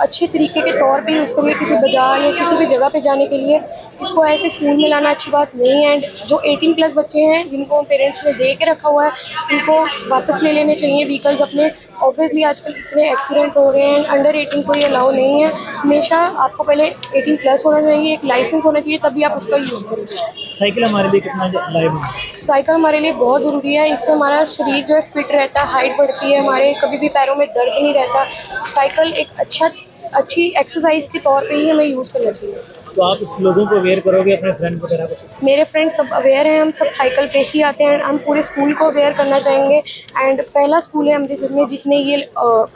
अच्छे तरीके के तौर पर यूज़ करिए किसी बाज़ार या किसी भी जगह पर जाने के लिए। इसको ऐसे स्कूल में लाना अच्छी बात नहीं है। एंड जो 18 प्लस बच्चे हैं जिनको पेरेंट्स ने दे के रखा हुआ है इनको वापस ले लेने चाहिए व्हीकल्स अपने। ऑब्वियसली आजकल इतने एक्सीडेंट हो रहे हैं अंडर 18 को ये अलाउ नहीं है। हमेशा आपको पहले 18 प्लस होना चाहिए एक लाइसेंस होना चाहिए तभी आप उसका यूज़ करेंगे। साइकिल हमारे लिए कितना लाइव साइकिल हमारे लिए बहुत ज़रूरी है। इससे हमारा शरीर जो है फिट रहता है हाइट बढ़ती है हमारे कभी भी पैरों में दर्द नहीं रहता। साइकिल एक अच्छा अच्छी एक्सरसाइज के तौर पे ही हमें यूज़ करना चाहिए। तो आप इस लोगों को अवेयर करोगे अपने फ्रेंड वगैरह को? मेरे फ्रेंड सब अवेयर हैं हम सब साइकिल पे ही आते हैं हम पूरे स्कूल को अवेयर करना चाहेंगे। एंड पहला स्कूल है अमृतसर में जिसने ये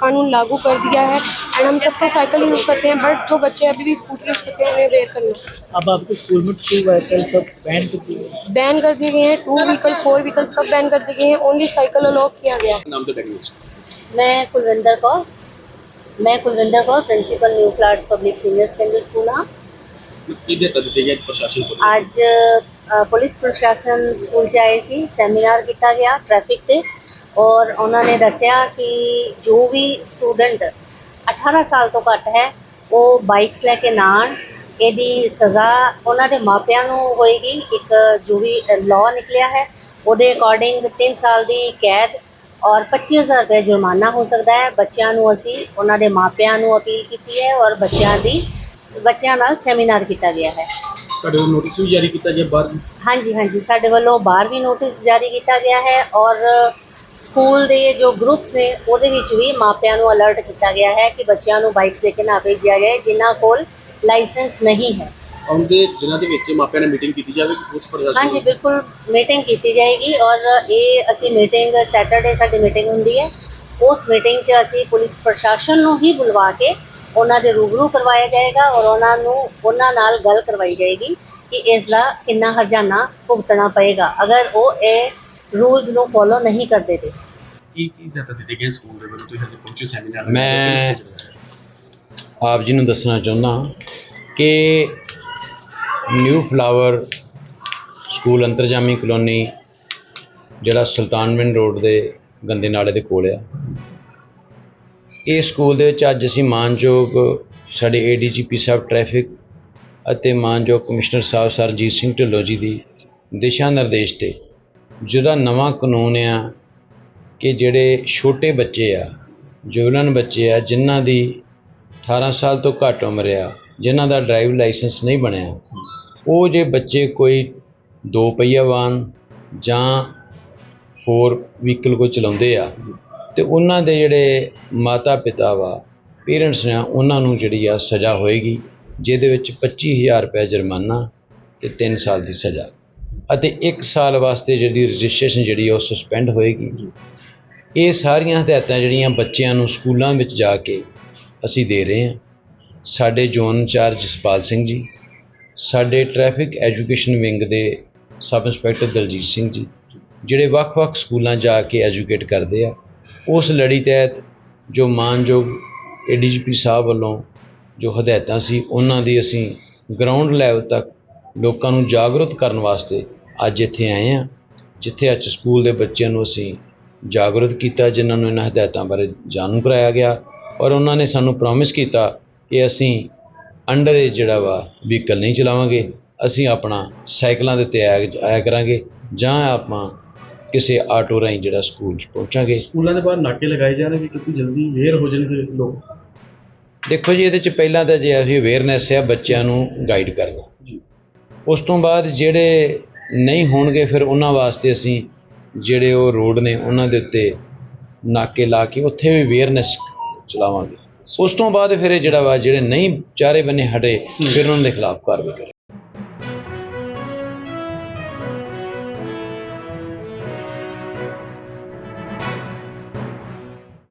कानून लागू कर दिया है। एंड हम सब तो साइकिल यूज़ करते हैं बट जो बच्चे अभी भी स्कूटर यूज़ करते हैं उन्हें अवेयर करना अब आपके स्कूल में टू व्हीकल सब बैन कर दिए बैन कर दिए गए हैं टू व्हीकल फोर व्हीकल सब बैन कर दिए गए हैं। ओनली साइकिल अलाउ किया गया। तो है। मैं कुलविंदर कौर। मैं Kulwinder Kaur principal new flowers public senior secondary school हाँ। ਪਬਲਿਕ ਸੀਨੀਅਰ ਸੈਕੰਡਰੀ ਸਕੂਲ ਹਾਂ ਅੱਜ ਅ, ਪੁਲਿਸ ਪ੍ਰਸ਼ਾਸਨ ਸਕੂਲ 'ਚ ਆਏ ਸੀ ਸੈਮੀਨਾਰ ਕੀਤਾ ਗਿਆ ਟ੍ਰੈਫਿਕ ਤੇ ਔਰ ਉਹਨਾਂ ਨੇ ਦੱਸਿਆ ਕਿ ਜੋ ਵੀ ਸਟੂਡੈਂਟ 18 ਸਾਲ ਤੋਂ ਘੱਟ ਹੈ ਉਹ ਬਾਈਕਸ ਲੈ ਕੇ ਨਾ ਆਉਣ। ਇਹਦੀ ਸਜ਼ਾ ਉਹਨਾਂ ਦੇ ਮਾਪਿਆਂ ਨੂੰ ਹੋਏਗੀ। ਇੱਕ ਜੋ ਵੀ ਲਾਅ ਨਿਕਲਿਆ ਹੈ ਉਹਦੇ ਅਕੋਰਡਿੰਗ 3 ਸਾਲ ਦੀ ਕੈਦ ਔਰ 25000 ਰੁਪਏ ਜੁਰਮਾਨਾ ਹੋ ਸਕਦਾ ਹੈ। ਬੱਚਿਆਂ ਨੂੰ ਅਸੀਂ ਉਹਨਾਂ ਦੇ ਮਾਪਿਆਂ ਨੂੰ ਅਪੀਲ ਕੀਤੀ ਹੈ ਔਰ ਬੱਚਿਆਂ ਦੀ ਬੱਚਿਆਂ ਨਾਲ ਸੈਮੀਨਾਰ ਕੀਤਾ ਗਿਆ ਹੈ। ਤੁਹਾਡੇ ਨੂੰ ਨੋਟਿਸ ਵੀ ਜਾਰੀ ਕੀਤਾ ਗਿਆ ਬਾਹਰ ਹਾਂਜੀ ਹਾਂਜੀ। ਸਾਡੇ ਵੱਲੋਂ ਬਾਹਰ ਵੀ ਨੋਟਿਸ ਜਾਰੀ ਕੀਤਾ ਗਿਆ ਹੈ ਔਰ ਸਕੂਲ ਦੇ ਜੋ ਗਰੁੱਪਸ ਨੇ ਉਹਦੇ ਵਿੱਚ ਵੀ ਮਾਪਿਆਂ ਨੂੰ ਅਲਰਟ ਕੀਤਾ ਗਿਆ ਹੈ ਕਿ ਬੱਚਿਆਂ ਨੂੰ ਬਾਈਕਸ ਲੈ ਕੇ ਨਾ ਭੇਜਿਆ ਜਾਏ ਜਿਨ੍ਹਾਂ ਕੋਲ ਲਾਇਸੈਂਸ ਨਹੀਂ ਹੈ। ਆਉਂਦੇ ਦਿਨਾਂ ਦੇ ਵਿੱਚ ਮਾਪਿਆਂ ਨਾਲ ਮੀਟਿੰਗ ਕੀਤੀ ਜਾਵੇ ਕਿ ਪੁਲਿਸ ਪ੍ਰਸ਼ਾਸਨ ਹਾਂਜੀ ਬਿਲਕੁਲ ਮੀਟਿੰਗ ਕੀਤੀ ਜਾਏਗੀ ਔਰ ਇਹ ਅਸੀਂ ਮੀਟਿੰਗ ਸੈਟਰਡੇ ਸਾਡੀ ਮੀਟਿੰਗ ਹੁੰਦੀ ਹੈ। ਉਸ ਮੀਟਿੰਗ 'ਚ ਅਸੀਂ ਪੁਲਿਸ ਪ੍ਰਸ਼ਾਸਨ ਨੂੰ ਹੀ ਬੁਲਵਾ ਕੇ ਉਹਨਾਂ ਦੇ ਰੂਬਰੂ ਕਰਵਾਇਆ ਜਾਏਗਾ ਔਰ ਉਹਨਾਂ ਨੂੰ ਉਹਨਾਂ ਨਾਲ ਗੱਲ ਕਰਵਾਈ ਜਾਏਗੀ ਕਿ ਇਸ ਦਾ ਕਿੰਨਾ ਹਰਜਾਨਾ ਭੁਗਤਣਾ ਪਏਗਾ। ਅਗਰ ਉਹ ਇਹ ਰੂਲਸ ਨੂੰ ਫੋਲੋ ਨਹੀਂ ਕਰਦੇ ਤੇ। ਕੀ ਕੀ ਦਿੱਤਾ ਦਿੱਤੇ ਗਏ ਸਕੂਲ ਦੇ ਵੱਲੋਂ? ਤੁਸੀਂ ਹਜੇ ਪਹੁੰਚੇ ਸੈਮੀਨਾਰ ਮੈਂ- ਆਪ ਜੀ ਨੂੰ ਦੱਸਣਾ ਚਾਹੁੰਦਾ ਕਿ new flower school Antarjami colony ਜਿਹੜਾ ਸੁਲਤਾਨਵਿੰਡ ਰੋਡ ਦੇ ਗੰਦੇ ਨਾਲੇ ਦੇ ਕੋਲ ਆ ਇਹ ਸਕੂਲ ਦੇ ਵਿੱਚ ਅੱਜ ਅਸੀਂ ਮਾਨਯੋਗ ਸਾਡੇ ਏਡੀਜੀਪੀ ਸਾਹਿਬ ਟ੍ਰੈਫਿਕ ਅਤੇ ਮਾਨਯੋਗ ਕਮਿਸ਼ਨਰ ਸਾਹਿਬ ਸਰਜੀਤ ਸਿੰਘ ਢਿੱਲੋਂ ਜੀ ਦੀ ਦਿਸ਼ਾ ਨਿਰਦੇਸ਼ ਤੇ ਜਿਹੜਾ ਨਵਾਂ ਕਾਨੂੰਨ ਆ ਕਿ ਜਿਹੜੇ ਛੋਟੇ ਬੱਚੇ ਆ, ਜੁਵਲਨ ਬੱਚੇ ਆ, ਜਿਨ੍ਹਾਂ ਦੀ 18 ਸਾਲ ਤੋਂ ਘੱਟ ਉਮਰ ਆ, ਜਿਨ੍ਹਾਂ ਦਾ ਡਰਾਈਵ ਲਾਇਸੈਂਸ ਨਹੀਂ ਬਣਿਆ, ਉਹ ਜੇ ਬੱਚੇ ਕੋਈ ਦੋ ਪਹੀਆ ਵਾਹਨ ਜਾਂ ਫੋਰ ਵਹੀਕਲ ਕੋ ਚਲਾਉਂਦੇ ਆ ਤੇ ਉਹਨਾਂ ਦੇ ਜਿਹੜੇ ਮਾਤਾ ਪਿਤਾ ਵਾ, ਪੇਰੈਂਟਸ ਨੇ ਉਹਨਾਂ ਨੂੰ ਜਿਹੜੀ ਆ ਸਜ਼ਾ ਹੋਏਗੀ, ਜਿਹਦੇ ਵਿੱਚ 25000 ਰੁਪਏ ਜੁਰਮਾਨਾ ਤੇ 3 ਸਾਲ ਦੀ ਸਜ਼ਾ। ਅਤੇ 1 ਸਾਲ ਵਾਸਤੇ ਜਿਹੜੀ ਰਜਿਸਟ੍ਰੇਸ਼ਨ ਜਿਹੜੀ ਆ ਉਹ ਸਸਪੈਂਡ ਹੋਏਗੀ। ਇਹ ਸਾਰੀਆਂ ਹਦਾਇਤਾਂ ਜਿਹੜੀਆਂ ਬੱਚਿਆਂ ਨੂੰ ਸਕੂਲਾਂ ਵਿੱਚ ਜਾ ਕੇ ਅਸੀਂ ਦੇ ਰਹੇ ਹਾਂ। ਸਾਡੇ ਜ਼ੋਨ ਇੰਚਾਰਜ ਜਸਪਾਲ ਸਿੰਘ ਜੀ, ਸਾਡੇ ਟ੍ਰੈਫਿਕ ਐਜੂਕੇਸ਼ਨ ਵਿੰਗ ਦੇ ਸਬ ਇੰਸਪੈਕਟਰ ਦਲਜੀਤ ਸਿੰਘ ਜੀ, ਜਿਹੜੇ ਵੱਖ-ਵੱਖ ਸਕੂਲਾਂ ਜਾ ਕੇ ਐਜੂਕੇਟ ਕਰਦੇ ਆ। ਉਸ ਲੜੀ ਤਹਿਤ ਜੋ ਮਾਨਯੋਗ ਏਡੀਜੀਪੀ ਸਾਹਿਬ ਵੱਲੋਂ ਜੋ ਹਦਾਇਤਾਂ ਸੀ, ਉਹਨਾਂ ਦੀ ਅਸੀਂ ਗਰਾਊਂਡ ਲੈਵਲ ਤੱਕ ਲੋਕਾਂ ਨੂੰ ਜਾਗਰੂਕ ਕਰਨ ਵਾਸਤੇ ਅੱਜ ਇੱਥੇ ਆਏ ਆ ਜਿੱਥੇ ਅੱਜ ਸਕੂਲ ਦੇ ਬੱਚਿਆਂ ਨੂੰ ਅਸੀਂ ਜਾਗਰੂਕ ਕੀਤਾ, ਜਿਨ੍ਹਾਂ ਨੂੰ ਇਹਨਾਂ ਹਦਾਇਤਾਂ ਬਾਰੇ ਜਾਣੂ ਕਰਾਇਆ ਗਿਆ ਔਰ ਉਹਨਾਂ ਨੇ ਸਾਨੂੰ ਪ੍ਰੋਮਿਸ ਕੀਤਾ ਕਿ ਅਸੀਂ ਅੰਡਰ ਏਜ ਜਿਹੜਾ ਵਾ ਵਹੀਕਲ ਨਹੀਂ ਚਲਾਵਾਂਗੇ, ਅਸੀਂ ਆਪਣਾ ਸਾਈਕਲਾਂ ਦੇ ਉੱਤੇ ਆਇਆ ਆਇਆ ਕਰਾਂਗੇ ਜਾਂ ਆਪਾਂ ਕਿਸੇ ਆਟੋ ਰਾਹੀਂ ਜਿਹੜਾ ਸਕੂਲ 'ਚ ਪਹੁੰਚਾਂਗੇ। ਸਕੂਲਾਂ ਦੇ ਬਾਹਰ ਨਾਕੇ ਲਗਾਏ ਜਾ ਰਹੇ ਨੇ ਕਿਉਂਕਿ ਜਲਦੀ ਵੇਅਰ ਹੋ ਜਾਣਗੇ ਲੋਕ। ਦੇਖੋ ਜੀ ਇਹਦੇ 'ਚ ਪਹਿਲਾਂ ਤਾਂ ਜੇ ਅਸੀਂ ਅਵੇਅਰਨੈਸ ਆ ਬੱਚਿਆਂ ਨੂੰ ਗਾਈਡ ਕਰਨਾ। ਉਸ ਤੋਂ ਬਾਅਦ ਜਿਹੜੇ ਨਹੀਂ ਹੋਣਗੇ ਫਿਰ ਉਹਨਾਂ ਵਾਸਤੇ ਅਸੀਂ ਜਿਹੜੇ ਉਹ ਰੋਡ ਨੇ ਉਹਨਾਂ ਦੇ ਉੱਤੇ ਨਾਕੇ ਲਾ ਕੇ ਉੱਥੇ ਵੀ ਅਵੇਅਰਨੈਸ ਚਲਾਵਾਂਗੇ। ਉਸ ਤੋਂ ਬਾਅਦ ਫਿਰ ਇਹ ਜਿਹੜਾ ਵਾ ਜਿਹੜੇ ਨਹੀਂ ਚਾਰੇ ਬੰਨੇ ਹਟੇ ਫਿਰ ਉਹਨਾਂ ਦੇ ਖਿਲਾਫ ਕਾਰਵਾਈ ਕਰਾਂਗੇ।